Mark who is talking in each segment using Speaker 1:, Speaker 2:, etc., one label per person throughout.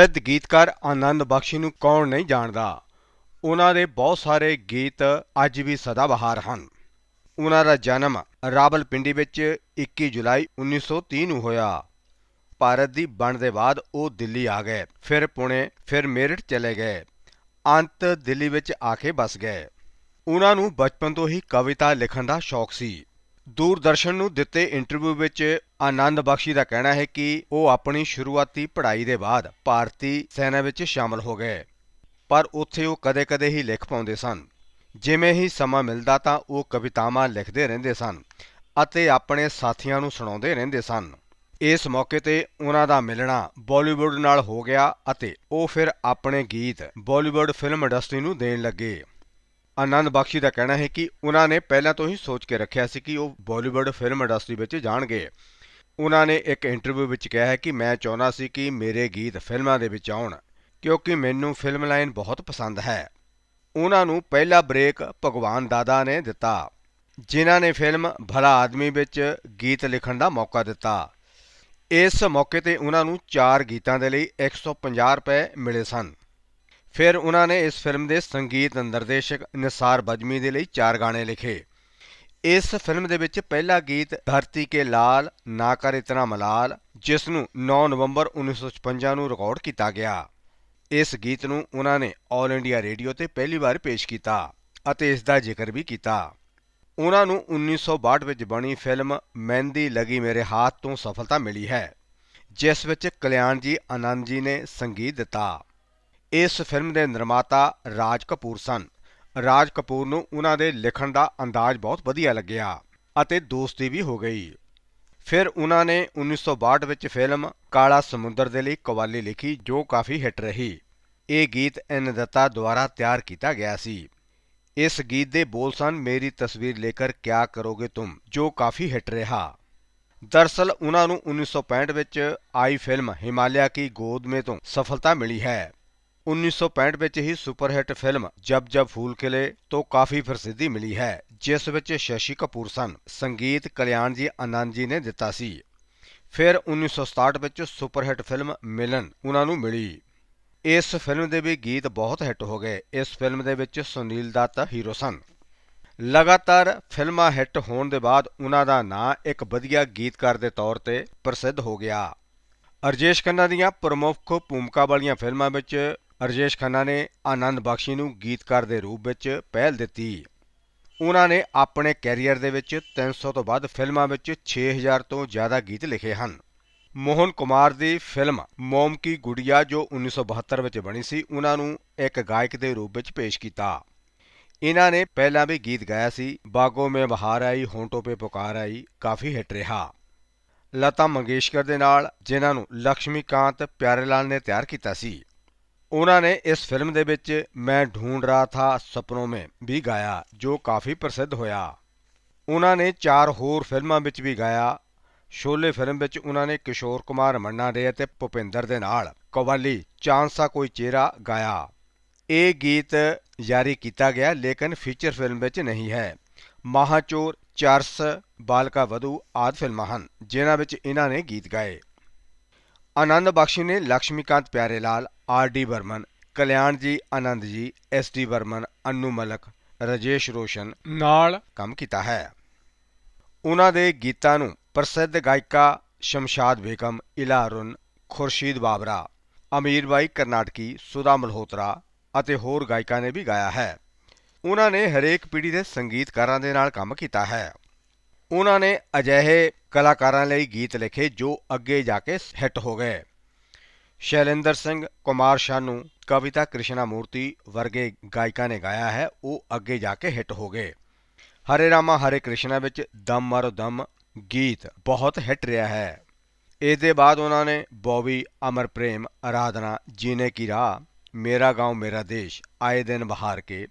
Speaker 1: ਪ੍ਰਸਿੱਧ ਗੀਤਕਾਰ ਆਨੰਦ ਬਖਸ਼ੀ ਨੂੰ ਕੌਣ ਨਹੀਂ ਜਾਣਦਾ? ਉਹਨਾਂ ਦੇ ਬਹੁਤ ਸਾਰੇ ਗੀਤ ਅੱਜ ਵੀ ਸਦਾ ਬਹਾਰ ਹਨ। ਉਹਨਾਂ ਦਾ ਜਨਮ ਰਾਵਲਪਿੰਡੀ ਵਿੱਚ 21 ਜੁਲਾਈ 1930 ਨੂੰ ਹੋਇਆ। ਭਾਰਤ ਦੀ ਬਣ ਦੇ ਬਾਅਦ ਉਹ ਦਿੱਲੀ ਆ ਗਏ, ਫਿਰ ਪੁਣੇ, ਫਿਰ ਮੇਰਠ ਚਲੇ ਗਏ। ਅੰਤ ਦਿੱਲੀ ਵਿੱਚ ਆ ਕੇ ਬਸ ਗਏ। ਉਹਨਾਂ ਨੂੰ ਬਚਪਨ ਤੋਂ ਹੀ ਕਵਿਤਾ ਲਿਖਣ ਦਾ ਸ਼ੌਕ ਸੀ। ਦੂਰਦਰਸ਼ਨ ਨੂੰ ਦਿੱਤੇ ਇੰਟਰਵਿਊ ਵਿੱਚ ਆਨੰਦ ਬਖਸ਼ੀ ਦਾ ਕਹਿਣਾ ਹੈ ਕਿ ਉਹ ਆਪਣੀ ਸ਼ੁਰੂਆਤੀ ਪੜ੍ਹਾਈ ਦੇ ਬਾਅਦ ਭਾਰਤੀ ਸੈਨਾ ਵਿੱਚ ਸ਼ਾਮਲ ਹੋ ਗਏ। ਪਰ ਉੱਥੇ ਉਹ ਕਦੇ-ਕਦੇ ਹੀ ਲਿਖ ਪਾਉਂਦੇ ਸਨ। ਜਿਵੇਂ ਹੀ ਸਮਾਂ ਮਿਲਦਾ ਤਾਂ ਉਹ ਕਵਿਤਾਵਾਂ ਲਿਖਦੇ ਰਹਿੰਦੇ ਸਨ ਅਤੇ ਆਪਣੇ ਸਾਥੀਆਂ ਨੂੰ ਸੁਣਾਉਂਦੇ ਰਹਿੰਦੇ ਸਨ। ਇਸ ਮੌਕੇ ਤੇ ਉਹਨਾਂ ਦਾ ਮਿਲਣਾ ਬਾਲੀਵੁੱਡ ਨਾਲ ਹੋ ਗਿਆ ਅਤੇ ਉਹ ਫਿਰ ਆਪਣੇ ਗੀਤ ਬਾਲੀਵੁੱਡ ਫਿਲਮ ਇੰਡਸਟਰੀ ਨੂੰ ਦੇਣ ਲੱਗੇ। ਆਨੰਦ ਬਖਸ਼ੀ ਦਾ ਕਹਿਣਾ ਹੈ ਕਿ ਉਹਨਾਂ ਨੇ ਪਹਿਲਾਂ ਤੋਂ ਹੀ ਸੋਚ ਕੇ ਰੱਖਿਆ ਸੀ ਕਿ ਉਹ ਬਾਲੀਵੁੱਡ ਫਿਲਮ ਇੰਡਸਟਰੀ ਵਿੱਚ ਜਾਣਗੇ। ਉਹਨਾਂ ਨੇ ਇੱਕ ਇੰਟਰਵਿਊ ਵਿੱਚ ਕਿਹਾ ਹੈ ਕਿ ਮੈਂ ਚਾਹੁੰਦਾ ਸੀ ਕਿ ਮੇਰੇ ਗੀਤ ਫਿਲਮਾਂ ਦੇ ਵਿੱਚ ਆਉਣ, ਕਿਉਂਕਿ ਮੈਨੂੰ ਫਿਲਮ ਲਾਈਨ ਬਹੁਤ ਪਸੰਦ ਹੈ। ਉਹਨਾਂ ਨੂੰ ਪਹਿਲਾ ਬ੍ਰੇਕ ਭਗਵਾਨ ਦਾਦਾ ਨੇ ਦਿੱਤਾ, ਜਿਨ੍ਹਾਂ ਨੇ ਫਿਲਮ ਭਲਾ ਆਦਮੀ ਵਿੱਚ ਗੀਤ ਲਿਖਣ ਦਾ ਮੌਕਾ ਦਿੱਤਾ। ਇਸ ਮੌਕੇ ਤੇ ਉਹਨਾਂ ਨੂੰ 4 ਗੀਤਾਂ ਦੇ ਲਈ 150 ਰੁਪਏ ਮਿਲੇ ਸਨ। ਫਿਰ ਉਹਨਾਂ ਨੇ ਇਸ ਫਿਲਮ ਦੇ ਸੰਗੀਤ ਨਿਰਦੇਸ਼ਕ ਨਿਸਾਰ ਬਜਮੀ ਦੇ ਲਈ ਚਾਰ ਗਾਣੇ ਲਿਖੇ। ਇਸ ਫਿਲਮ ਦੇ ਵਿੱਚ ਪਹਿਲਾ ਗੀਤ ਧਰਤੀ ਕੇ ਲਾਲ, ਨਾ ਕਰ ਇਤਨਾ ਮਲਾਲ, ਜਿਸ ਨੂੰ 9 ਨਵੰਬਰ 1956 ਨੂੰ ਰਿਕਾਰਡ ਕੀਤਾ ਗਿਆ। ਇਸ ਗੀਤ ਨੂੰ ਉਹਨਾਂ ਨੇ 올 ਇੰਡੀਆ ਰੇਡੀਓ ਤੇ ਪਹਿਲੀ ਵਾਰ ਪੇਸ਼ ਕੀਤਾ ਅਤੇ ਇਸ ਦਾ ਜ਼ਿਕਰ ਵੀ ਕੀਤਾ। ਉਹਨਾਂ ਨੂੰ 1962 ਵਿੱਚ ਬਣੀ ਫਿਲਮ ਮਹਿੰਦੀ ਲਗੀ ਮੇਰੇ ਹੱਥ ਤੋਂ ਸਫਲਤਾ ਮਿਲੀ ਹੈ, ਜਿਸ ਵਿੱਚ ਕਲਿਆਣ ਜੀ ਆਨੰਦ ਜੀ ਨੇ ਸੰਗੀਤ ਦਿੱਤਾ। ਇਸ ਫਿਲਮ ਦੇ ਨਿਰਮਾਤਾ ਰਾਜ ਕਪੂਰ ਸਨ। ਰਾਜ ਕਪੂਰ ਨੂੰ ਉਹਨਾਂ ਦੇ ਲਿਖਣ ਦਾ ਅੰਦਾਜ਼ ਬਹੁਤ ਵਧੀਆ ਲੱਗਿਆ ਅਤੇ ਦੋਸਤੀ ਵੀ ਹੋ ਗਈ। ਫਿਰ ਉਹਨਾਂ ਨੇ 1962 ਵਿੱਚ ਫਿਲਮ ਕਾਲਾ ਸਮੁੰਦਰ ਦੇ ਲਈ ਕਵਾਲੀ ਲਿਖੀ, ਜੋ ਕਾਫੀ ਹਿੱਟ ਰਹੀ। ਇਹ ਗੀਤ ਐਨ ਦੁਆਰਾ ਤਿਆਰ ਕੀਤਾ ਗਿਆ ਸੀ। ਇਸ ਗੀਤ ਦੇ ਬੋਲ ਸਨ, ਮੇਰੀ ਤਸਵੀਰ ਲੇਕਰ ਕਿਆ ਕਰੋਗੇ ਤੁਮ ਜੋ ਕਾਫੀ ਹਿੱਟ ਰਿਹਾ। ਦਰਸਲ ਉਹਨਾਂ ਨੂੰ 1965 ਵਿੱਚ ਆਈ ਫਿਲਮ ਹਿਮਾਲਿਆ ਕੀ ਗੋਦ ਮੇ ਤੋਂ ਸਫਲਤਾ ਮਿਲੀ ਹੈ। 1965 ਵਿੱਚ ਹੀ ਸੁਪਰਹਿੱਟ ਫਿਲਮ ਜਬ ਜਬ ਫੂਲ ਖਿਲੇ ਤੋਂ ਕਾਫੀ ਪ੍ਰਸਿੱਧੀ ਮਿਲੀ ਹੈ, ਜਿਸ ਵਿੱਚ ਸ਼ਸ਼ੀ ਕਪੂਰ ਸਨ। ਸੰਗੀਤ ਕਲਿਆਣ ਜੀ ਆਨੰਦ ਜੀ ਨੇ ਦਿੱਤਾ ਸੀ। ਫਿਰ 1967 ਵਿੱਚ ਸੁਪਰਹਿੱਟ ਫਿਲਮ ਮਿਲਨ ਉਹਨਾਂ ਨੂੰ ਮਿਲੀ। ਇਸ ਫਿਲਮ ਦੇ ਵੀ ਗੀਤ ਬਹੁਤ ਹਿੱਟ ਹੋ ਗਏ। ਇਸ ਫਿਲਮ ਦੇ ਵਿੱਚ ਸੁਨੀਲ ਦੱਤ ਹੀਰੋ ਸਨ। ਲਗਾਤਾਰ ਫਿਲਮਾਂ ਹਿੱਟ ਹੋਣ ਦੇ ਬਾਅਦ ਉਹਨਾਂ ਦਾ ਨਾਂ ਇੱਕ ਵਧੀਆ ਗੀਤਕਾਰ ਦੇ ਤੌਰ ਤੇ ਪ੍ਰਸਿੱਧ ਹੋ ਗਿਆ। ਅਰਜੇਸ਼ ਖੰਨਾ ਦੀਆਂ ਪ੍ਰਮੁੱਖ ਭੂਮਿਕਾ ਵਾਲੀਆਂ ਫਿਲਮਾਂ ਵਿੱਚ ਰਜੇਸ਼ ਖੰਨਾ ਨੇ ਆਨੰਦ ਬਖਸ਼ੀ ਨੂੰ ਗੀਤਕਾਰ ਦੇ ਰੂਪ ਵਿੱਚ ਪਹਿਲ ਦਿੱਤੀ। ਉਹਨਾਂ ਨੇ ਆਪਣੇ ਕੈਰੀਅਰ ਦੇ ਵਿੱਚ 300 ਤੋਂ ਵੱਧ ਫਿਲਮਾਂ ਵਿੱਚ 6000 ਤੋਂ ਜ਼ਿਆਦਾ ਗੀਤ ਲਿਖੇ ਹਨ। ਮੋਹਨ ਕੁਮਾਰ ਦੀ ਫਿਲਮ ਮੋਮ ਕੀ ਗੁੜੀਆ, ਜੋ 1972 ਵਿੱਚ ਬਣੀ ਸੀ, ਉਹਨਾਂ ਨੂੰ ਇੱਕ ਗਾਇਕ ਦੇ ਰੂਪ ਵਿੱਚ ਪੇਸ਼ ਕੀਤਾ। ਇਹਨਾਂ ਨੇ ਪਹਿਲਾਂ ਵੀ ਗੀਤ ਗਾਇਆ ਸੀ, ਬਾਗੋ ਮੇ ਬਹਾਰ ਆਈ, ਹੋਂਟੋ ਪੇ ਪੁਕਾਰ ਆਈ ਕਾਫੀ ਹਿੱਟ ਰਿਹਾ। ਲਤਾ ਮੰਗੇਸ਼ਕਰ ਦੇ ਨਾਲ, ਜਿਨ੍ਹਾਂ ਨੂੰ ਲక్ష్ਮੀਕਾਂਤ ਪਿਆਰੇਲਾਲ ਨੇ ਤਿਆਰ ਕੀਤਾ ਸੀ। ਉਹਨਾਂ ਨੇ ਇਸ ਫਿਲਮ ਦੇ ਵਿੱਚ ਮੈਂ ਢੂੰਡ ਰਹਾ ਥਾ ਸੁਪਨੋਂ ਮੇਂ ਵੀ ਗਾਇਆ, ਜੋ ਕਾਫੀ ਪ੍ਰਸਿੱਧ ਹੋਇਆ। ਉਹਨਾਂ ਨੇ ਚਾਰ ਹੋਰ ਫਿਲਮਾਂ ਵਿੱਚ ਵੀ ਗਾਇਆ। ਸ਼ੋਲੇ ਫਿਲਮ ਵਿੱਚ ਉਹਨਾਂ ਨੇ ਕਿਸ਼ੋਰ ਕੁਮਾਰ ਮੰਨਾ ਦੇ ਅਤੇ ਭੁਪਿੰਦਰ ਦੇ ਨਾਲ ਕਵਾਲੀ, ਚਾਂਸਾ ਕੋਈ ਚਿਹਰਾ ਗਾਇਆ। ਇਹ ਗੀਤ ਜਾਰੀ ਕੀਤਾ ਗਿਆ, ਲੇਕਿਨ ਫੀਚਰ ਫਿਲਮ ਵਿੱਚ ਨਹੀਂ ਹੈ। ਮਹਾਚੋਰ, ਚਰਸ, ਬਾਲਕਾ ਵਧੂ ਆਦ ਫਿਲਮਾਂ ਹਨ, ਜਿਨ੍ਹਾਂ ਵਿੱਚ ਇਹਨਾਂ ਨੇ ਗੀਤ ਗਾਏ। ਆਨੰਦ ਬਖਸ਼ੀ ਨੇ Laxmikant Pyarelal R D Burman, Kalyan ji Anand ji, S D Burman, Anu Malik, Rajesh Roshan ਨਾਲ ਕੰਮ ਕੀਤਾ ਹੈ। ਉਹਨਾਂ ਦੇ ਗੀਤਾਂ ਨੂੰ ਪ੍ਰਸਿੱਧ ਗਾਇਕਾ ਸ਼ਮਸ਼ਾਦ ਬੇਗਮ, ਇਲਾ ਅਰੁਣ, ਖੁਰਸ਼ੀਦ ਬਾਬਰਾ, ਅਮੀਰ ਬਾਈ ਕਰਨਾਟਕੀ, ਸੁਦਾ ਮਲਹੋਤਰਾ ਅਤੇ ਹੋਰ ਗਾਇਕਾਂ ਨੇ ਵੀ ਗਾਇਆ ਹੈ। ਉਹਨਾਂ ਨੇ ਹਰੇਕ ਪੀੜ੍ਹੀ ਦੇ ਸੰਗੀਤਕਾਰਾਂ ਦੇ ਨਾਲ ਕੰਮ ਕੀਤਾ ਹੈ। ਉਹਨਾਂ ਨੇ ਅਜਿਹੇ ਕਲਾਕਾਰਾਂ ਲਈ ਗੀਤ ਲਿਖੇ ਜੋ ਅੱਗੇ ਜਾ ਕੇ ਹਿੱਟ ਹੋ ਗਏ। ਸ਼ੈਲੇਂਦਰ ਸਿੰਘ ਕੁਮਾਰ ਸ਼ਾਨੂ ਕਵਿਤਾ ਕ੍ਰਿਸ਼ਨਾ ਮੂਰਤੀ ਵਰਗੇ ਗਾਇਕਾਂ ਨੇ ਗਾਇਆ ਹੈ ਉਹ ਅੱਗੇ ਜਾ ਕੇ ਹਿੱਟ ਹੋ ਗਏ ਹਰੇ ਰਾਮਾ ਹਰੇ ਕ੍ਰਿਸ਼ਨਾ ਵਿੱਚ ਦਮ ਮਾਰੋ ਦਮ ਗੀਤ ਬਹੁਤ ਹਿੱਟ ਰਿਹਾ ਹੈ ਇਸ ਦੇ ਬਾਅਦ ਉਹਨਾਂ ਨੇ ਬੌਬੀ ਅਮਰ ਪ੍ਰੇਮ ਆਰਾਧਨਾ ਜੀਨੇ ਕੀ ਰਾਹ ਮੇਰਾ گاؤں ਮੇਰਾ ਦੇਸ਼ ਆਏ ਦਿਨ ਬਹਾਰ ਕੇ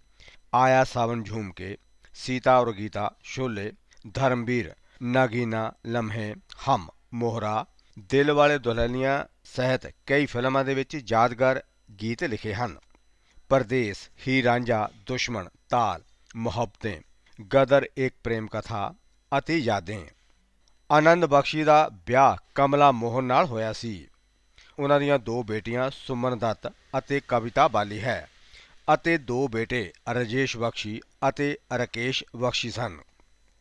Speaker 1: ਆਇਆ ਸਾਵਨ ਝੂਮ ਕੇ ਸੀਤਾ ਔਰ ਗੀਤਾ ਸ਼ੋਲੇ ਧਰਮਵੀਰ ਨਾਗੀਨਾ ਲਮਹੇ ਹਮ ਮੋਹਰਾ ਦਿਲ ਵਾਲੇ ਦੁਲਹਨੀਆਂ ਸਹਿਤ ਕਈ ਫਿਲਮਾਂ ਦੇ ਵਿੱਚ ਯਾਦਗਾਰ ਗੀਤ ਲਿਖੇ ਹਨ। ਪਰਦੇਸ ਹੀ ਰਾਂਝਾ ਦੁਸ਼ਮਣ, ਤਾਲ ਮੁਹੱਬतें ਗਦਰ ਇੱਕ ਪ੍ਰੇਮ ਕਥਾ ਅਤੇ ਯਾदें ਆਨੰਦ ਬਖਸ਼ੀ ਦਾ ਵਿਆਹ ਕਮਲਾ ਮੋਹਨ ਨਾਲ ਹੋਇਆ ਸੀ। ਉਹਨਾਂ ਦੀਆਂ ਦੋ ਬੇਟੀਆਂ ਸੁਮਨ ਦੱਤ ਅਤੇ ਕਵਿਤਾ ਬਾਲੀ ਹੈ ਅਤੇ ਦੋ ਬੇਟੇ ਰਜੇਸ਼ ਬਖਸ਼ੀ ਅਤੇ ਰਕੇਸ਼ ਬਖਸ਼ੀ ਸਨ।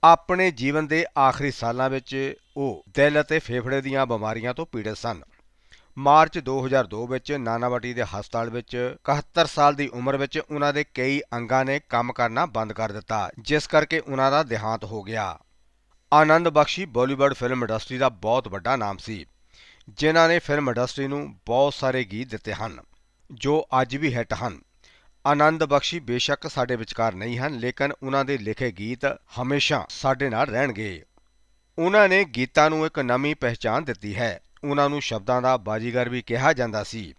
Speaker 1: ਆਪਣੇ ਜੀਵਨ ਦੇ ਆਖਰੀ ਸਾਲਾਂ ਵਿੱਚ ਉਹ ਦਿਲ ਅਤੇ ਫੇਫੜੇ ਦੀਆਂ ਬਿਮਾਰੀਆਂ ਤੋਂ ਪੀੜਤ ਸਨ। ਮਾਰਚ 2002 ਵਿੱਚ ਨਾਨਾਵਟੀ ਦੇ ਹਸਪਤਾਲ ਵਿੱਚ 71 ਸਾਲ ਦੀ ਉਮਰ ਵਿੱਚ ਉਹਨਾਂ ਦੇ ਕਈ ਅੰਗਾਂ ਨੇ ਕੰਮ ਕਰਨਾ ਬੰਦ ਕਰ ਦਿੱਤਾ, ਜਿਸ ਕਰਕੇ ਉਹਨਾਂ ਦਾ ਦੇਹਾਂਤ ਹੋ ਗਿਆ। ਆਨੰਦ ਬਖਸ਼ੀ ਬਾਲੀਵੁੱਡ ਫਿਲਮ ਇੰਡਸਟਰੀ ਦਾ ਬਹੁਤ ਵੱਡਾ ਨਾਮ ਸੀ, ਜਿਨ੍ਹਾਂ ਨੇ ਫਿਲਮ ਇੰਡਸਟਰੀ ਨੂੰ ਬਹੁਤ ਸਾਰੇ ਗੀਤ ਦਿੱਤੇ ਹਨ, ਜੋ ਅੱਜ ਵੀ ਹਿੱਟ ਹਨ। ਆਨੰਦ ਬਖਸ਼ੀ ਬੇਸ਼ੱਕ ਸਾਡੇ ਵਿਚਕਾਰ ਨਹੀਂ ਹਨ, ਲੇਕਿਨ ਉਹਨਾਂ ਦੇ ਲਿਖੇ ਗੀਤ ਹਮੇਸ਼ਾ ਸਾਡੇ ਨਾਲ ਰਹਿਣਗੇ। ਉਹਨਾਂ ਨੇ ਗੀਤਾਂ ਨੂੰ ਇੱਕ ਨਵੀਂ ਪਹਿਚਾਣ ਦਿੱਤੀ ਹੈ। ਉਹਨਾਂ ਨੂੰ ਸ਼ਬਦਾਂ ਦਾ ਬਾਜੀਗਰ ਵੀ ਕਿਹਾ ਜਾਂਦਾ ਸੀ।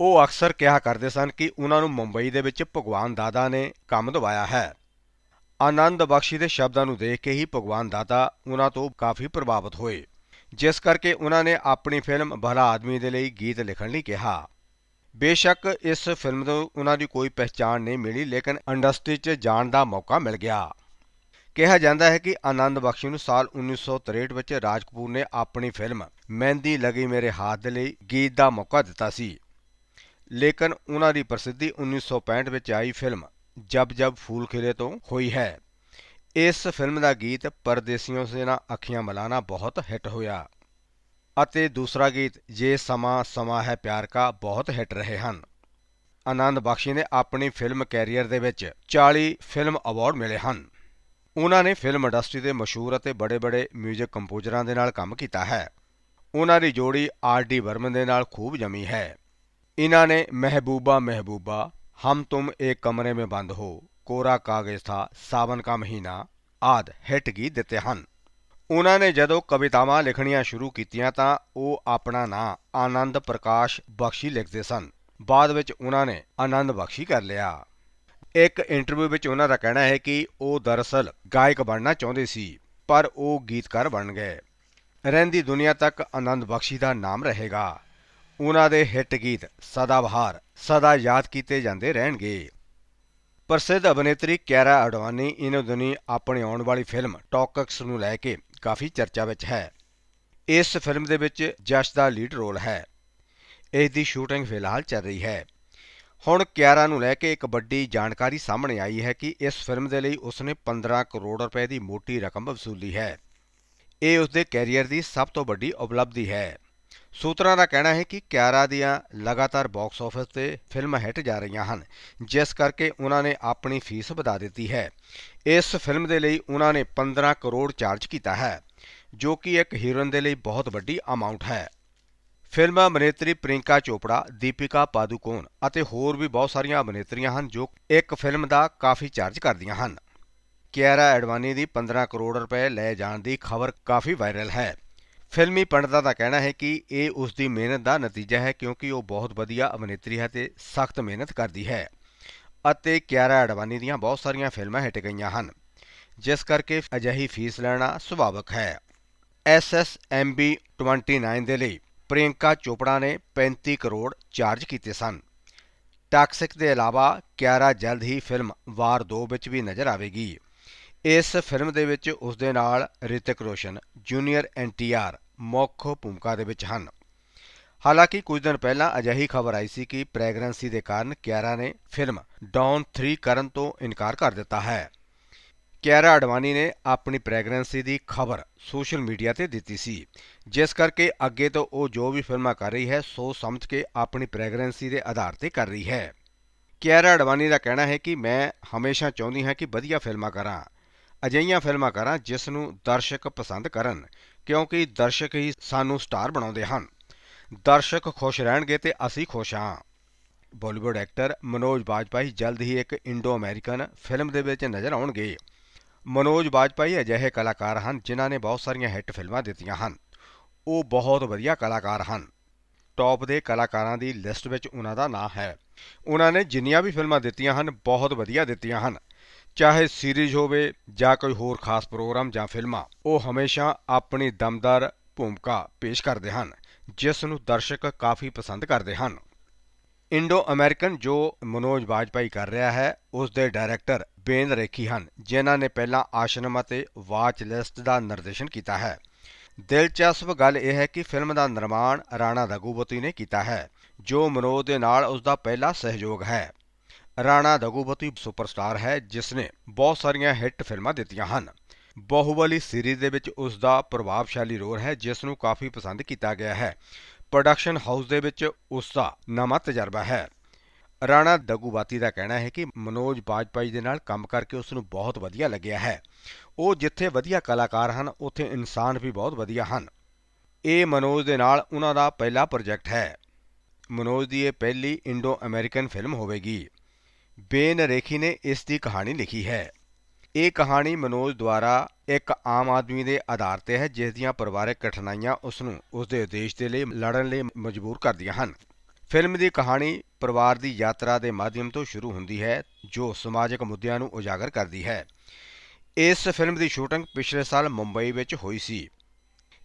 Speaker 1: ਉਹ ਅਕਸਰ ਕਿਹਾ ਕਰਦੇ ਸਨ ਕਿ ਉਹਨਾਂ ਨੂੰ ਮੁੰਬਈ ਦੇ ਵਿੱਚ ਭਗਵਾਨ ਦਾਦਾ ਨੇ ਕੰਮ ਦਵਾਇਆ ਹੈ। ਆਨੰਦ ਬਖਸ਼ੀ ਦੇ ਸ਼ਬਦਾਂ ਨੂੰ ਦੇਖ ਕੇ ਹੀ ਭਗਵਾਨ ਦਾਦਾ ਉਹਨਾਂ ਤੋਂ ਕਾਫੀ ਪ੍ਰਭਾਵਿਤ ਹੋਏ। ਜਿਸ ਕਰਕੇ ਉਹਨਾਂ ਨੇ ਆਪਣੀ ਫਿਲਮ ਭਲਾ ਆਦਮੀ ਦੇ ਲਈ ਗੀਤ ਲਿਖਣ ਲਈ ਕਿਹਾ। ਬੇਸ਼ੱਕ ਇਸ ਫਿਲਮ ਤੋਂ ਉਹਨਾਂ ਦੀ ਕੋਈ ਪਹਿਚਾਣ ਨਹੀਂ ਮਿਲੀ, ਲੇਕਿਨ ਇੰਡਸਟਰੀ 'ਚ ਜਾਣ ਦਾ ਮੌਕਾ ਮਿਲ ਗਿਆ। ਕਿਹਾ ਜਾਂਦਾ ਹੈ ਕਿ ਆਨੰਦ ਬਖਸ਼ੀ ਨੂੰ ਸਾਲ 1963 ਵਿੱਚ ਰਾਜ ਕਪੂਰ ਨੇ ਆਪਣੀ ਫਿਲਮ ਮਹਿੰਦੀ ਲਗੀ ਮੇਰੇ ਹੱਥ ਦੇ ਲਈ ਗੀਤ ਦਾ ਮੌਕਾ ਦਿੱਤਾ ਸੀ। ਲੇਕਿਨ ਉਹਨਾਂ ਦੀ ਪ੍ਰਸਿੱਧੀ 1965 ਵਿੱਚ ਆਈ ਫਿਲਮ ਜਬ ਜਬ ਫੂਲ ਖਿਲੇ ਤੋਂ ਹੋਈ ਹੈ। ਇਸ ਫਿਲਮ ਦਾ ਗੀਤ ਪਰਦੇਸੀਆਂ ਸੇ ਨਾ ਅੱਖੀਆਂ ਮਲਾਨਾ ਬਹੁਤ ਹਿੱਟ ਹੋਇਆ। ਅਤੇ ਦੂਸਰਾ ਗੀਤ, ਜੇ ਸਮਾਂ ਸਮਾਂ ਹੈ ਪਿਆਰ ਕਾ ਬਹੁਤ ਹਿੱਟ ਰਹੇ ਹਨ। ਆਨੰਦ ਬਖਸ਼ੀ ਨੇ ਆਪਣੀ ਫਿਲਮ ਕੈਰੀਅਰ ਦੇ ਵਿੱਚ 40 ਫਿਲਮ ਅਵਾਰਡ ਮਿਲੇ ਹਨ। ਉਹਨਾਂ ਨੇ ਫਿਲਮ ਇੰਡਸਟਰੀ ਦੇ ਮਸ਼ਹੂਰ ਅਤੇ ਬੜੇ-ਬੜੇ 뮤직 ਕੰਪੋਜ਼ਰਾਂ ਦੇ ਨਾਲ ਕੰਮ ਕੀਤਾ ਹੈ। ਉਹਨਾਂ ਦੀ ਜੋੜੀ ਆਰ ਡੀ ਵਰਮਨ ਦੇ ਨਾਲ ਖੂਬ ਜਮੀ ਹੈ। ਇਹਨਾਂ ਨੇ ਮਹਿਬੂਬਾ ਮਹਿਬੂਬਾ, ਹਮ ਤੁਮ ਇੱਕ ਕਮਰੇ ਮੇਂ ਬੰਦ ਹੋ, ਕੋਰਾ ਕਾਗਜ਼ ਥਾ, ਸਾਵਨ ਕਾ ਮਹੀਨਾ ਆਦ ਹਿੱਟ ਗੀਤ ਦਿੱਤੇ ਹਨ। ਉਹਨਾਂ ਨੇ ਜਦੋਂ ਕਵਿਤਾਵਾਂ ਲਿਖਣੀਆਂ ਸ਼ੁਰੂ ਕੀਤੀਆਂ ਤਾਂ ਉਹ ਆਪਣਾ ਨਾਂ ਆਨੰਦ ਪ੍ਰਕਾਸ਼ ਬਖਸ਼ੀ ਲਿਖਦੇ ਸਨ। ਬਾਅਦ ਵਿੱਚ ਉਹਨਾਂ ਨੇ ਆਨੰਦ ਬਖਸ਼ੀ ਕਰ ਲਿਆ। ਇੱਕ ਇੰਟਰਵਿਊ ਵਿੱਚ ਉਹਨਾਂ ਦਾ ਕਹਿਣਾ ਹੈ ਕਿ ਉਹ ਦਰਅਸਲ ਗਾਇਕ ਬਣਨਾ ਚਾਹੁੰਦੇ ਸੀ, ਪਰ ਉਹ ਗੀਤਕਾਰ ਬਣ ਗਏ। ਰਹਿੰਦੀ ਦੁਨੀਆ ਤੱਕ ਆਨੰਦ ਬਖਸ਼ੀ ਦਾ ਨਾਮ ਰਹੇਗਾ। ਉਹਨਾਂ ਦੇ ਹਿੱਟ ਗੀਤ ਸਦਾ ਬਹਾਰ ਸਦਾ ਯਾਦ ਕੀਤੇ ਜਾਂਦੇ ਰਹਿਣਗੇ। ਪ੍ਰਸਿੱਧ ਅਭਿਨੇਤਰੀ ਕੈਰਾ ਅਡਵਾਨੀ ਇਨ੍ਹਾਂ ਦੁਨੀ ਆਪਣੀ ਆਉਣ ਵਾਲੀ ਫਿਲਮ ਟੌਕਕਸ ਨੂੰ ਲੈ ਕੇ ਕਾਫੀ ਚਰਚਾ ਵਿੱਚ ਹੈ। ਇਸ ਫਿਲਮ ਦੇ ਵਿੱਚ ਜਸ਼ ਦਾ ਲੀਡ ਰੋਲ ਹੈ। ਇਸ ਦੀ ਸ਼ੂਟਿੰਗ ਫਿਲਹਾਲ ਚੱਲ ਰਹੀ ਹੈ। ਹੁਣ ਕਿਆਰਾ ਨੂੰ ਲੈ ਕੇ ਇੱਕ ਵੱਡੀ ਜਾਣਕਾਰੀ ਸਾਹਮਣੇ ਆਈ ਹੈ ਕਿ ਇਸ ਫਿਲਮ ਦੇ ਲਈ ਉਸਨੇ 15 ਕਰੋੜ ਰੁਪਏ ਦੀ ਮੋਟੀ ਰਕਮ ਵਸੂਲੀ ਹੈ। ਇਹ ਉਸਦੇ ਕੈਰੀਅਰ ਦੀ ਸਭ ਤੋਂ ਵੱਡੀ ਉਪਲਬਧੀ ਹੈ। ਸੂਤਰਾਂ ਦਾ ਕਹਿਣਾ ਹੈ ਕਿ ਕਿਆਰਾ ਦੀਆਂ ਲਗਾਤਾਰ ਬਾਕਸ ਆਫਿਸ ਤੇ ਫਿਲਮਾਂ ਹਿੱਟ ਜਾ ਰਹੀਆਂ ਹਨ, ਜਿਸ ਕਰਕੇ ਉਹਨਾਂ ਨੇ ਆਪਣੀ ਫੀਸ ਵਧਾ ਦਿੱਤੀ ਹੈ। ਇਸ ਫਿਲਮ ਦੇ ਲਈ ਉਹਨਾਂ ਨੇ 15 ਕਰੋੜ ਚਾਰਜ ਕੀਤਾ ਹੈ, ਜੋ ਕਿ ਇੱਕ ਹੀਰੋਇਨ ਦੇ ਲਈ ਬਹੁਤ ਵੱਡੀ ਅਮਾਉਂਟ ਹੈ। ਫਿਲਮ ਅਭਿਨੇਤਰੀ ਪ੍ਰਿੰਕਾ ਚੋਪੜਾ, ਦੀਪਿਕਾ ਪਾਦੂਕੋਣ ਅਤੇ ਹੋਰ ਵੀ ਬਹੁਤ ਸਾਰੀਆਂ ਅਭਿਨੇਤਰੀਆਂ ਹਨ ਜੋ ਇੱਕ ਫਿਲਮ ਦਾ ਕਾਫੀ ਚਾਰਜ ਕਰਦੀਆਂ ਹਨ। ਕਿਆਰਾ ਐਡਵਾਨੀ ਦੀ 15 ਕਰੋੜ ਰੁਪਏ ਲੈ ਜਾਣ ਦੀ ਖਬਰ ਕਾਫੀ ਵਾਇਰਲ ਹੈ। ਫਿਲਮੀ ਪੰਡਤਾਂ ਦਾ ਕਹਿਣਾ ਹੈ ਕਿ ਇਹ ਉਸ ਦੀ ਮਿਹਨਤ ਦਾ ਨਤੀਜਾ ਹੈ ਕਿਉਂਕਿ ਉਹ ਬਹੁਤ ਵਧੀਆ ਅਭਿਨੇਤਰੀ ਹੈ ਤੇ ਸਖਤ ਮਿਹਨਤ ਕਰਦੀ ਹੈ ਅਤੇ ਕਿਆਰਾ ਅਡਵਾਨੀ ਦੀਆਂ ਬਹੁਤ ਸਾਰੀਆਂ ਫਿਲਮਾਂ ਹਿੱਟ ਗਈਆਂ ਹਨ, ਜਿਸ ਕਰਕੇ ਅਜਿਹੀ ਫੀਸ ਲੈਣਾ ਸੁਭਾਵਕ ਹੈ। SSMB 29 ਦੇ ਲਈ ਪ੍ਰਿਯੰਕਾ ਚੋਪੜਾ ਨੇ 35 ਕਰੋੜ ਚਾਰਜ ਕੀਤੇ ਸਨ। ਟਾਕਸਿਕ ਦੇ ਇਲਾਵਾ ਕਿਆਰਾ ਜਲਦ ਹੀ ਫਿਲਮ ਵਾਰ 2 ਵਿੱਚ ਵੀ ਨਜ਼ਰ ਆਵੇਗੀ। ਇਸ ਫਿਲਮ ਦੇ ਵਿੱਚ ਉਸ ਦੇ ਨਾਲ ਰਿਤਿਕ ਰੋਸ਼ਨ ਜੂਨੀਅਰ ਐਨਟੀਆਰ ਮੁੱਖ ਭੂਮਿਕਾ ਦੇ ਵਿੱਚ ਹਨ। ਹਾਲਾਂਕਿ ਕੁਝ ਦਿਨ ਪਹਿਲਾਂ ਅਜਿਹੀ ਖਬਰ ਆਈ ਸੀ ਕਿ ਪ੍ਰੈਗਨੈਂਸੀ ਦੇ ਕਾਰਨ ਕਿਆਰਾ ਨੇ ਫਿਲਮ ਡਾਊਨ 3 ਕਰਨ ਤੋਂ ਇਨਕਾਰ ਕਰ ਦਿੱਤਾ ਹੈ। ਕਿਆਰਾ ਅਡਵਾਨੀ ਨੇ ਆਪਣੀ ਪ੍ਰੈਗਨੈਂਸੀ ਦੀ ਖਬਰ ਸੋਸ਼ਲ ਮੀਡੀਆ ਤੇ ਦਿੱਤੀ ਸੀ। ਜਿਸ ਕਰਕੇ ਅੱਗੇ ਤੋਂ ਉਹ ਜੋ ਵੀ ਫਿਲਮਾਂ ਕਰ ਰਹੀ ਹੈ ਸੋਚ ਸਮਝ ਕੇ ਆਪਣੀ ਪ੍ਰੈਗਨੈਂਸੀ ਦੇ ਆਧਾਰ ਤੇ ਕਰ ਰਹੀ ਹੈ। ਕਿਆਰਾ ਅਡਵਾਨੀ ਦਾ ਕਹਿਣਾ ਹੈ ਕਿ ਮੈਂ ਹਮੇਸ਼ਾ ਚਾਹੁੰਦੀ ਹਾਂ ਕਿ ਵਧੀਆ ਫਿਲਮਾਂ ਕਰਾਂ। ਅਜਿਹੀਆਂ ਫਿਲਮਾਂ ਕਰਾਂ ਜਿਸ ਨੂੰ ਦਰਸ਼ਕ ਪਸੰਦ ਕਰਨ, ਕਿਉਂਕਿ ਦਰਸ਼ਕ ਹੀ ਸਾਨੂੰ ਸਟਾਰ ਬਣਾਉਂਦੇ ਹਨ। ਦਰਸ਼ਕ ਖੁਸ਼ ਰਹਿਣਗੇ ਤੇ ਅਸੀਂ ਖੁਸ਼ ਹਾਂ। ਬਾਲੀਵੁੱਡ ਐਕਟਰ ਮਨੋਜ ਬਾਜਪਾਈ ਜਲਦ ਹੀ ਇੱਕ ਇੰਡੋ ਅਮਰੀਕਨ ਫਿਲਮ ਦੇ ਵਿੱਚ ਨਜ਼ਰ ਆਉਣਗੇ। ਮਨੋਜ ਬਾਜਪਾਈ ਅਜਿਹੇ ਕਲਾਕਾਰ ਹਨ ਜਿਨ੍ਹਾਂ ਨੇ ਬਹੁਤ ਸਾਰੀਆਂ ਹਿੱਟ ਫਿਲਮਾਂ ਦਿੱਤੀਆਂ ਹਨ। ਉਹ ਬਹੁਤ ਵਧੀਆ ਕਲਾਕਾਰ ਹਨ। ਟੌਪ ਦੇ ਕਲਾਕਾਰਾਂ ਦੀ ਲਿਸਟ ਵਿੱਚ ਉਹਨਾਂ ਦਾ ਨਾਮ ਹੈ। ਉਹਨਾਂ ਨੇ ਜਿੰਨੀਆਂ ਵੀ ਫਿਲਮਾਂ ਦਿੱਤੀਆਂ ਹਨ, ਬਹੁਤ ਵਧੀਆ ਦਿੱਤੀਆਂ ਹਨ। ਚਾਹੇ ਸੀਰੀਜ਼ ਹੋਵੇ ਜਾਂ ਕੋਈ ਹੋਰ ਖਾਸ ਪ੍ਰੋਗਰਾਮ ਜਾਂ ਫਿਲਮਾਂ, ਉਹ ਹਮੇਸ਼ਾ ਆਪਣੀ ਦਮਦਾਰ ਭੂਮਿਕਾ ਪੇਸ਼ ਕਰਦੇ ਹਨ, ਜਿਸ ਨੂੰ ਦਰਸ਼ਕ ਕਾਫੀ ਪਸੰਦ ਕਰਦੇ ਹਨ। ਇੰਡੋ ਅਮਰੀਕਨ ਜੋ ਮਨੋਜ ਬਾਜਪਾਈ ਕਰ ਰਿਹਾ ਹੈ, ਉਸ ਦੇ ਡਾਇਰੈਕਟਰ ਬੇਨ ਰੇਖੀ ਹਨ, ਜਿਨ੍ਹਾਂ ਨੇ ਪਹਿਲਾਂ ਆਸ਼ਰਮ ਅਤੇ ਵਾਚ ਲਿਸਟ ਦਾ ਨਿਰਦੇਸ਼ਨ ਕੀਤਾ ਹੈ। ਦਿਲਚਸਪ ਗੱਲ ਇਹ ਹੈ ਕਿ ਫਿਲਮ ਦਾ ਨਿਰਮਾਣ ਰਾਣਾ ਦਗੂਬਤੀ ਨੇ ਕੀਤਾ ਹੈ, ਜੋ ਮਨੋਜ ਦੇ ਨਾਲ ਉਸ ਦਾ ਪਹਿਲਾ ਸਹਿਯੋਗ ਹੈ। ਰਾਣਾ ਦਗੂਬਤੀ ਸੁਪਰਸਟਾਰ ਹੈ ਜਿਸ ਨੇ ਬਹੁਤ ਸਾਰੀਆਂ ਹਿੱਟ ਫਿਲਮਾਂ ਦਿੱਤੀਆਂ ਹਨ। ਬਾਹੂਬਲੀ ਸੀਰੀਜ਼ ਦੇ ਵਿੱਚ ਉਸ ਦਾ ਪ੍ਰਭਾਵਸ਼ਾਲੀ ਰੋਲ ਹੈ ਜਿਸ ਨੂੰ ਕਾਫੀ ਪਸੰਦ ਕੀਤਾ ਗਿਆ ਹੈ। ਪ੍ਰੋਡਕਸ਼ਨ ਹਾਊਸ ਦੇ ਵਿੱਚ ਉਸ ਦਾ ਨਵਾਂ ਤਜਰਬਾ ਹੈ। ਰਾਣਾ ਦਗੂਬਾਤੀ ਦਾ ਕਹਿਣਾ ਹੈ ਕਿ ਮਨੋਜ ਬਾਜਪਾਈ ਦੇ ਨਾਲ ਕੰਮ ਕਰਕੇ ਉਸ ਨੂੰ ਬਹੁਤ ਵਧੀਆ ਲੱਗਿਆ ਹੈ। ਉਹ ਜਿੱਥੇ ਵਧੀਆ ਕਲਾਕਾਰ ਹਨ, ਉੱਥੇ ਇਨਸਾਨ ਵੀ ਬਹੁਤ ਵਧੀਆ ਹਨ। ਇਹ ਮਨੋਜ ਦੇ ਨਾਲ ਉਹਨਾਂ ਦਾ ਪਹਿਲਾ ਪ੍ਰੋਜੈਕਟ ਹੈ। ਮਨੋਜ ਦੀ ਇਹ ਪਹਿਲੀ ਇੰਡੋ ਅਮਰੀਕਨ ਫਿਲਮ ਹੋਵੇਗੀ। ਬੇਨ ਰੇਖੀ ਨੇ ਇਸ ਦੀ ਕਹਾਣੀ ਲਿਖੀ ਹੈ। ਇਹ ਕਹਾਣੀ ਮਨੋਜ ਦੁਆਰਾ ਇੱਕ ਆਮ ਆਦਮੀ ਦੇ ਆਧਾਰ ਤੇ ਹੈ, ਜਿਸ ਦੀਆਂ ਪਰਿਵਾਰਕ ਕਠਿਨਾਈਆਂ ਉਸ ਨੂੰ ਉਸ ਦੇ ਉਦੇਸ਼ ਦੇ ਲਈ ਲੜਨ ਲਈ ਮਜਬੂਰ ਕਰਦੀਆਂ ਹਨ। ਫਿਲਮ ਦੀ ਕਹਾਣੀ ਪਰਿਵਾਰ ਦੀ ਯਾਤਰਾ ਦੇ ਮਾਧਿਅਮ ਤੋਂ ਸ਼ੁਰੂ ਹੁੰਦੀ ਹੈ, ਜੋ ਸਮਾਜਿਕ ਮੁੱਦਿਆਂ ਨੂੰ ਉਜਾਗਰ ਕਰਦੀ ਹੈ। ਇਸ ਫਿਲਮ ਦੀ ਸ਼ੂਟਿੰਗ ਪਿਛਲੇ ਸਾਲ ਮੁੰਬਈ ਵਿੱਚ ਹੋਈ ਸੀ।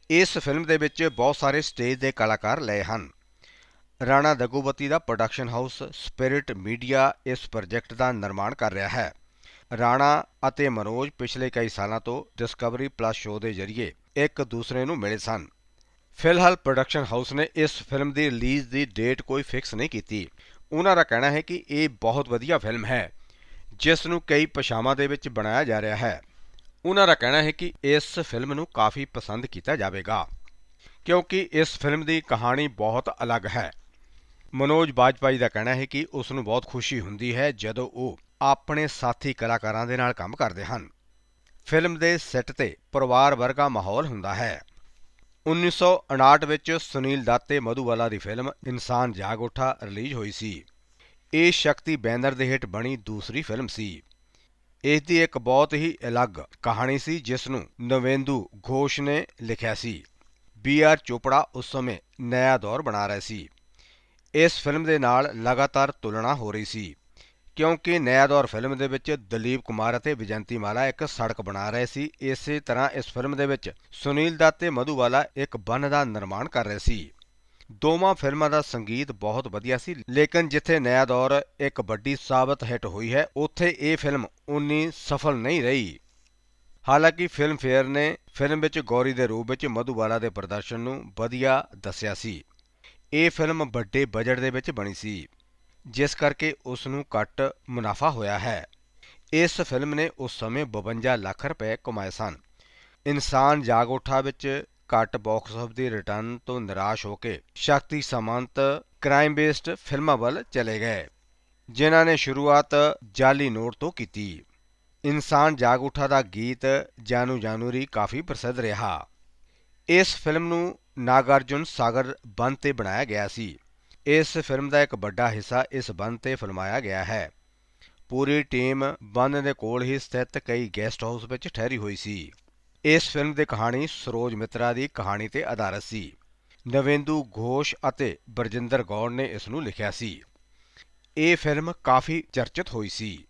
Speaker 1: ਇਸ ਫਿਲਮ ਦੇ ਵਿੱਚ ਬਹੁਤ ਸਾਰੇ ਸਟੇਜ ਦੇ ਕਲਾਕਾਰ ਲਏ ਹਨ। ਰਾਣਾ ਦਗੂਬਤੀ ਦਾ ਪ੍ਰੋਡਕਸ਼ਨ ਹਾਊਸ ਸਪਿਰਿਟ ਮੀਡੀਆ ਇਸ ਪ੍ਰੋਜੈਕਟ ਦਾ ਨਿਰਮਾਣ ਕਰ ਰਿਹਾ ਹੈ। ਰਾਣਾ ਅਤੇ ਮਨੋਜ ਪਿਛਲੇ ਕਈ ਸਾਲਾਂ ਤੋਂ ਡਿਸਕਵਰੀ ਪਲੱਸ ਸ਼ੋਅ ਦੇ ਜ਼ਰੀਏ ਇੱਕ ਦੂਸਰੇ ਨੂੰ ਮਿਲੇ ਸਨ। ਫਿਲਹਾਲ ਪ੍ਰੋਡਕਸ਼ਨ ਹਾਊਸ ਨੇ ਇਸ ਫਿਲਮ ਦੀ ਰਿਲੀਜ਼ ਦੀ ਡੇਟ ਕੋਈ ਫਿਕਸ ਨਹੀਂ ਕੀਤੀ। ਉਹਨਾਂ ਦਾ ਕਹਿਣਾ ਹੈ ਕਿ ਇਹ ਬਹੁਤ ਵਧੀਆ ਫਿਲਮ ਹੈ, ਜਿਸ ਨੂੰ ਕਈ ਪਛਾਵਾਂ ਦੇ ਵਿੱਚ ਬਣਾਇਆ ਜਾ ਰਿਹਾ ਹੈ। ਉਹਨਾਂ ਦਾ ਕਹਿਣਾ ਹੈ ਕਿ ਇਸ ਫਿਲਮ ਨੂੰ ਕਾਫੀ ਪਸੰਦ ਕੀਤਾ ਜਾਵੇਗਾ, ਕਿਉਂਕਿ ਇਸ ਫਿਲਮ ਦੀ ਕਹਾਣੀ ਬਹੁਤ ਅਲੱਗ ਹੈ। ਮਨੋਜ ਬਾਜਪਾਈ ਦਾ ਕਹਿਣਾ ਹੈ ਕਿ ਉਸ ਨੂੰ ਬਹੁਤ ਖੁਸ਼ੀ ਹੁੰਦੀ ਹੈ ਜਦੋਂ ਉਹ ਆਪਣੇ ਸਾਥੀ ਕਲਾਕਾਰਾਂ ਦੇ ਨਾਲ ਕੰਮ ਕਰਦੇ ਹਨ। ਫਿਲਮ ਦੇ ਸੈੱਟ ਤੇ ਪਰਿਵਾਰ ਵਰਗਾ ਮਾਹੌਲ ਹੁੰਦਾ ਹੈ। 1959 ਵਿੱਚ ਸੁਨੀਲ ਦੱਤ ਤੇ ਮਧੂਵਾਲਾ ਦੀ ਫਿਲਮ ਇਨਸਾਨ ਜਾਗ ਉੱਠਾ ਰਿਲੀਜ਼ ਹੋਈ ਸੀ। ਇਹ ਸ਼ਕਤੀ ਬੈਨਰ ਦੇ ਹੇਠ ਬਣੀ ਦੂਸਰੀ ਫਿਲਮ ਸੀ। ਇਸ ਦੀ ਇੱਕ ਬਹੁਤ ਹੀ ਅਲੱਗ ਕਹਾਣੀ ਸੀ ਜਿਸ ਨੂੰ ਨਵੇਂਦੂ ਘੋਸ਼ ਨੇ ਲਿਖਿਆ ਸੀ। ਬੀ ਆਰ ਚੋਪੜਾ ਉਸ ਸਮੇਂ ਨਇਆ ਦੌਰ ਬਣਾ ਰਹੇ ਸੀ। ਇਸ ਫਿਲਮ ਦੇ ਨਾਲ ਲਗਾਤਾਰ ਤੁਲਨਾ ਹੋ ਰਹੀ ਸੀ, ਕਿਉਂਕਿ ਨਇਆ ਦੌਰ ਫਿਲਮ ਦੇ ਵਿੱਚ ਦਲੀਪ ਕੁਮਾਰ ਅਤੇ ਵਿਜੰਤੀ ਮਾਲਾ ਇੱਕ ਸੜਕ ਬਣਾ ਰਹੇ ਸੀ। ਇਸੇ ਤਰ੍ਹਾਂ ਇਸ ਫਿਲਮ ਦੇ ਵਿੱਚ ਸੁਨੀਲ ਦੱਤ ਤੇ ਮਧੂਵਾਲਾ ਇੱਕ ਬੰਨ ਦਾ ਨਿਰਮਾਣ ਕਰ ਰਹੇ ਸੀ। ਦੋਵਾਂ ਫਿਲਮਾਂ ਦਾ ਸੰਗੀਤ ਬਹੁਤ ਵਧੀਆ ਸੀ, ਲੇਕਿਨ ਜਿੱਥੇ ਨਇਆ ਦੌਰ ਇੱਕ ਵੱਡੀ ਸਾਬਤ ਹਿੱਟ ਹੋਈ ਹੈ, ਉੱਥੇ ਇਹ ਫਿਲਮ ਉਨੀ ਸਫਲ ਨਹੀਂ ਰਹੀ। ਹਾਲਾਂਕਿ ਫਿਲਮ ਫੇਅਰ ਨੇ ਫਿਲਮ ਵਿੱਚ ਗੌਰੀ ਦੇ ਰੂਪ ਵਿੱਚ ਮਧੂਵਾਲਾ ਦੇ ਪ੍ਰਦਰਸ਼ਨ ਨੂੰ ਵਧੀਆ ਦੱਸਿਆ ਸੀ। ਇਹ ਫਿਲਮ ਵੱਡੇ ਬਜਟ ਦੇ ਵਿੱਚ ਬਣੀ ਸੀ, ਜਿਸ ਕਰਕੇ ਉਸ ਨੂੰ ਘੱਟ ਮੁਨਾਫਾ ਹੋਇਆ ਹੈ। ਇਸ ਫਿਲਮ ਨੇ ਉਸ ਸਮੇਂ 52 ਲੱਖ ਰੁਪਏ ਕਮਾਏ ਸਨ। ਇਨਸਾਨ ਜਾਗ ਉੱਠਾ ਵਿੱਚ ਘੱਟ ਬਾਕਸ ਆਫ ਦੀ ਰਿਟਰਨ ਤੋਂ ਨਿਰਾਸ਼ ਹੋ ਕੇ ਸ਼ਕਤੀ ਸਮੰਤ ਕ੍ਰਾਈਮ ਬੇਸਡ ਫਿਲਮਾਂ ਵੱਲ ਚਲੇ ਗਏ, ਜਿਨ੍ਹਾਂ ਨੇ ਸ਼ੁਰੂਆਤ ਜਾਲੀ ਨੋਟ ਤੋਂ ਕੀਤੀ। ਇਨਸਾਨ ਜਾਗ ਉਠਾ ਦਾ ਗੀਤ ਜਾਨੂ ਜਾਨੂਰੀ ਕਾਫੀ ਪ੍ਰਸਿੱਧ ਰਿਹਾ। ਇਸ ਫਿਲਮ ਨੂੰ ਨਾਗਾਰਜੁਨ ਸਾਗਰ ਬੰਦ ਤੇ ਬਣਾਇਆ ਗਿਆ ਸੀ। ਇਸ ਫਿਲਮ ਦਾ ਇੱਕ ਵੱਡਾ ਹਿੱਸਾ ਇਸ ਬੰਦ ਤੇ ਫਿਲਮਾਇਆ ਗਿਆ ਹੈ। ਪੂਰੀ ਟੀਮ ਬੰਦ ਦੇ ਕੋਲ ਹੀ ਸਥਿਤ ਕਈ ਗੈਸਟ ਹਾਊਸ ਵਿੱਚ ਠਹਿਰੀ ਹੋਈ ਸੀ। ਇਸ ਫਿਲਮ ਦੀ ਕਹਾਣੀ ਸਰੋਜ ਮਿੱਤਰਾ ਦੀ ਕਹਾਣੀ ਤੇ ਆਧਾਰਿਤ ਸੀ। ਨਵੇਂਦੂ ਘੋਸ਼ ਅਤੇ ਬਰਜਿੰਦਰ ਗੌੜ ਨੇ ਇਸ ਨੂੰ ਲਿਖਿਆ ਸੀ। ਇਹ ਫਿਲਮ ਕਾਫੀ ਚਰਚਿਤ ਹੋਈ ਸੀ।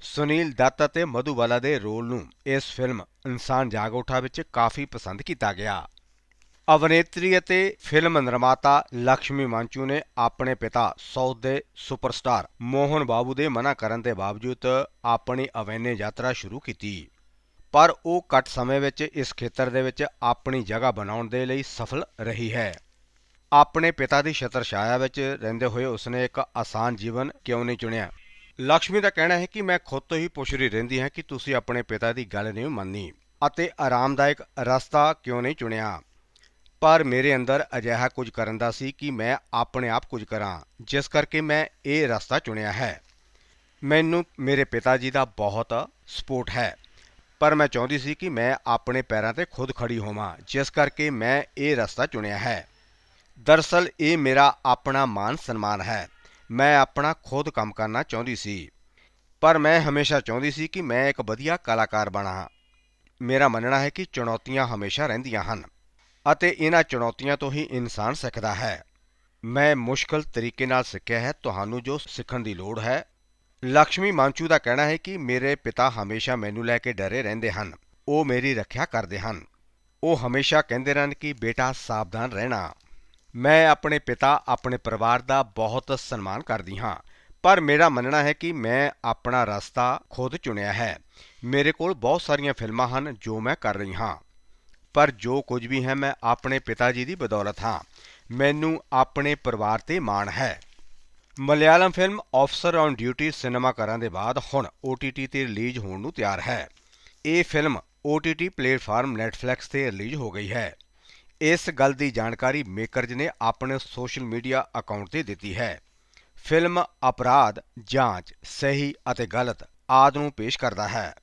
Speaker 1: ਸੁਨੀਲ ਦੱਤ ਅਤੇ ਮਧੂਬਾਲਾ ਦੇ ਰੋਲ ਨੂੰ ਇਸ ਫਿਲਮ ਇਨਸਾਨ ਜਾਗ ਉੱਠਾ ਵਿੱਚ ਕਾਫੀ ਪਸੰਦ ਕੀਤਾ ਗਿਆ। ਅਭਿਨੇਤਰੀ ਅਤੇ ਫਿਲਮ ਨਿਰਮਾਤਾ ਲక్ష్ਮੀ ਮਾਂਚੂ ਨੇ ਆਪਣੇ ਪਿਤਾ ਸਾਊਥ ਦੇ ਸੁਪਰਸਟਾਰ ਮੋਹਨ ਬਾਬੂ ਦੇ ਮਨਾ ਕਰਨ ਦੇ ਬਾਵਜੂਦ ਆਪਣੀ ਅਵੈਨੇ ਯਾਤਰਾ ਸ਼ੁਰੂ ਕੀਤੀ। ਪਰ ਉਹ ਘੱਟ ਸਮੇਂ ਵਿੱਚ ਇਸ ਖੇਤਰ ਦੇ ਵਿੱਚ ਆਪਣੀ ਜਗ੍ਹਾ ਬਣਾਉਣ ਦੇ ਲਈ ਸਫਲ ਰਹੀ ਹੈ। ਆਪਣੇ ਪਿਤਾ ਦੀ ਛਤਰ ਛਾਇਆ ਵਿੱਚ ਰਹਿੰਦੇ ਹੋਏ ਉਸਨੇ ਇੱਕ ਆਸਾਨ ਜੀਵਨ ਕਿਉਂ ਨਹੀਂ ਚੁਣਿਆ? ਲక్ష్ਮੀ ਦਾ ਕਹਿਣਾ ਹੈ ਕਿ ਮੈਂ ਖੁਦ ਤੋਂ ਹੀ ਪੁੱਛ ਰਹੀ ਰਹਿੰਦੀ ਹਾਂ ਕਿ ਤੁਸੀਂ ਆਪਣੇ ਪਿਤਾ ਦੀ ਗੱਲ ਨਹੀਂ ਮੰਨੀ ਅਤੇ ਆਰਾਮਦਾਇਕ ਰਸਤਾ ਕਿਉਂ ਨਹੀਂ ਚੁਣਿਆ? ਪਰ ਮੇਰੇ ਅੰਦਰ ਅਜਿਹਾ ਕੁਝ ਕਰਨ ਦਾ ਸੀ ਕਿ ਮੈਂ ਆਪਣੇ ਆਪ ਕੁਝ ਕਰਾਂ, ਜਿਸ ਕਰਕੇ ਮੈਂ ਇਹ ਰਸਤਾ ਚੁਣਿਆ ਹੈ। ਮੈਨੂੰ, ਮੇਰੇ ਪਿਤਾ ਜੀ ਦਾ ਬਹੁਤ ਸਪੋਰਟ ਹੈ, ਪਰ ਮੈਂ ਚਾਹੁੰਦੀ ਸੀ ਕਿ ਮੈਂ ਆਪਣੇ ਪੈਰਾਂ ਤੇ ਖੁਦ ਖੜੀ ਹੋਵਾਂ, ਜਿਸ ਕਰਕੇ ਮੈਂ ਇਹ ਰਸਤਾ ਚੁਣਿਆ ਹੈ। ਦਰਸਲ, ਇਹ ਮੇਰਾ ਆਪਣਾ ਮਾਨ ਸਨਮਾਨ ਹੈ। ਮੈਂ ਆਪਣਾ ਖੁਦ ਕੰਮ ਕਰਨਾ ਚਾਹੁੰਦੀ ਸੀ, ਪਰ ਮੈਂ ਹਮੇਸ਼ਾ ਚਾਹੁੰਦੀ ਸੀ ਕਿ ਮੈਂ ਇੱਕ ਵਧੀਆ ਕਲਾਕਾਰ ਬਣਾ। ਮੇਰਾ ਮੰਨਣਾ ਹੈ ਕਿ ਚੁਣੌਤੀਆਂ ਹਮੇਸ਼ਾ ਰਹਿੰਦੀਆਂ ਹਨ। ਅਤੇ ਇਹਨਾਂ ਚੁਣੌਤੀਆਂ ਤੋਂ ਹੀ ਇਨਸਾਨ ਸਿੱਖਦਾ ਹੈ। ਮੈਂ ਮੁਸ਼ਕਲ ਤਰੀਕੇ ਨਾਲ ਸਿੱਖਿਆ ਹੈ, ਤੁਹਾਨੂੰ ਜੋ ਸਿੱਖਣ ਦੀ ਲੋੜ ਹੈ। ਲక్ష్ਮੀ ਮਾਂਚੂ ਦਾ ਕਹਿਣਾ ਹੈ ਕਿ ਮੇਰੇ ਪਿਤਾ ਹਮੇਸ਼ਾ ਮੈਨੂੰ ਲੈ ਕੇ ਡਰੇ ਰਹਿੰਦੇ ਹਨ। ਉਹ ਮੇਰੀ ਰੱਖਿਆ ਕਰਦੇ ਹਨ। ਉਹ ਹਮੇਸ਼ਾ ਕਹਿੰਦੇ ਰਹਿਣ ਕਿ ਬੇਟਾ ਸਾਵਧਾਨ ਰਹਿਣਾ। ਮੈਂ ਆਪਣੇ ਪਿਤਾ, ਆਪਣੇ ਪਰਿਵਾਰ ਦਾ ਬਹੁਤ ਸਨਮਾਨ ਕਰਦੀ ਹਾਂ। ਪਰ ਮੇਰਾ ਮੰਨਣਾ ਹੈ ਕਿ ਮੈਂ ਆਪਣਾ ਰਸਤਾ ਖੁਦ ਚੁਣਿਆ ਹੈ। ਮੇਰੇ ਕੋਲ ਬਹੁਤ ਸਾਰੀਆਂ ਫਿਲਮਾਂ ਹਨ ਜੋ ਮੈਂ ਕਰ ਰਹੀ ਹਾਂ। ਪਰ ਜੋ ਕੁਝ ਵੀ ਹੈ, ਮੈਂ ਆਪਣੇ ਪਿਤਾ ਜੀ ਦੀ ਬਦੌਲਤ ਹਾਂ। ਮੈਨੂੰ ਆਪਣੇ ਪਰਿਵਾਰ ਤੇ ਮਾਣ ਹੈ। Malayalam film Officer on Duty cinema ਕਰਨ ਦੇ ਬਾਅਦ ਹੁਣ OTT ਤੇ ਰਿਲੀਜ਼ ਹੋਣ ਨੂੰ ਤਿਆਰ ਹੈ। ਇਹ ਫਿਲਮ OTT ਪਲੇਟਫਾਰਮ Netflix ਤੇ ਰਿਲੀਜ਼ ਹੋ ਗਈ ਹੈ। ਇਸ ਗੱਲ ਦੀ ਜਾਣਕਾਰੀ ਮੇਕਰਜ਼ ਨੇ ਆਪਣੇ ਸੋਸ਼ਲ ਮੀਡੀਆ ਅਕਾਊਂਟ ਤੇ ਦਿੱਤੀ ਹੈ। ਫਿਲਮ ਅਪਰਾਧ, ਜਾਂਚ, ਸਹੀ ਅਤੇ ਗਲਤ ਆਦਿ ਨੂੰ ਪੇਸ਼ ਕਰਦਾ ਹੈ।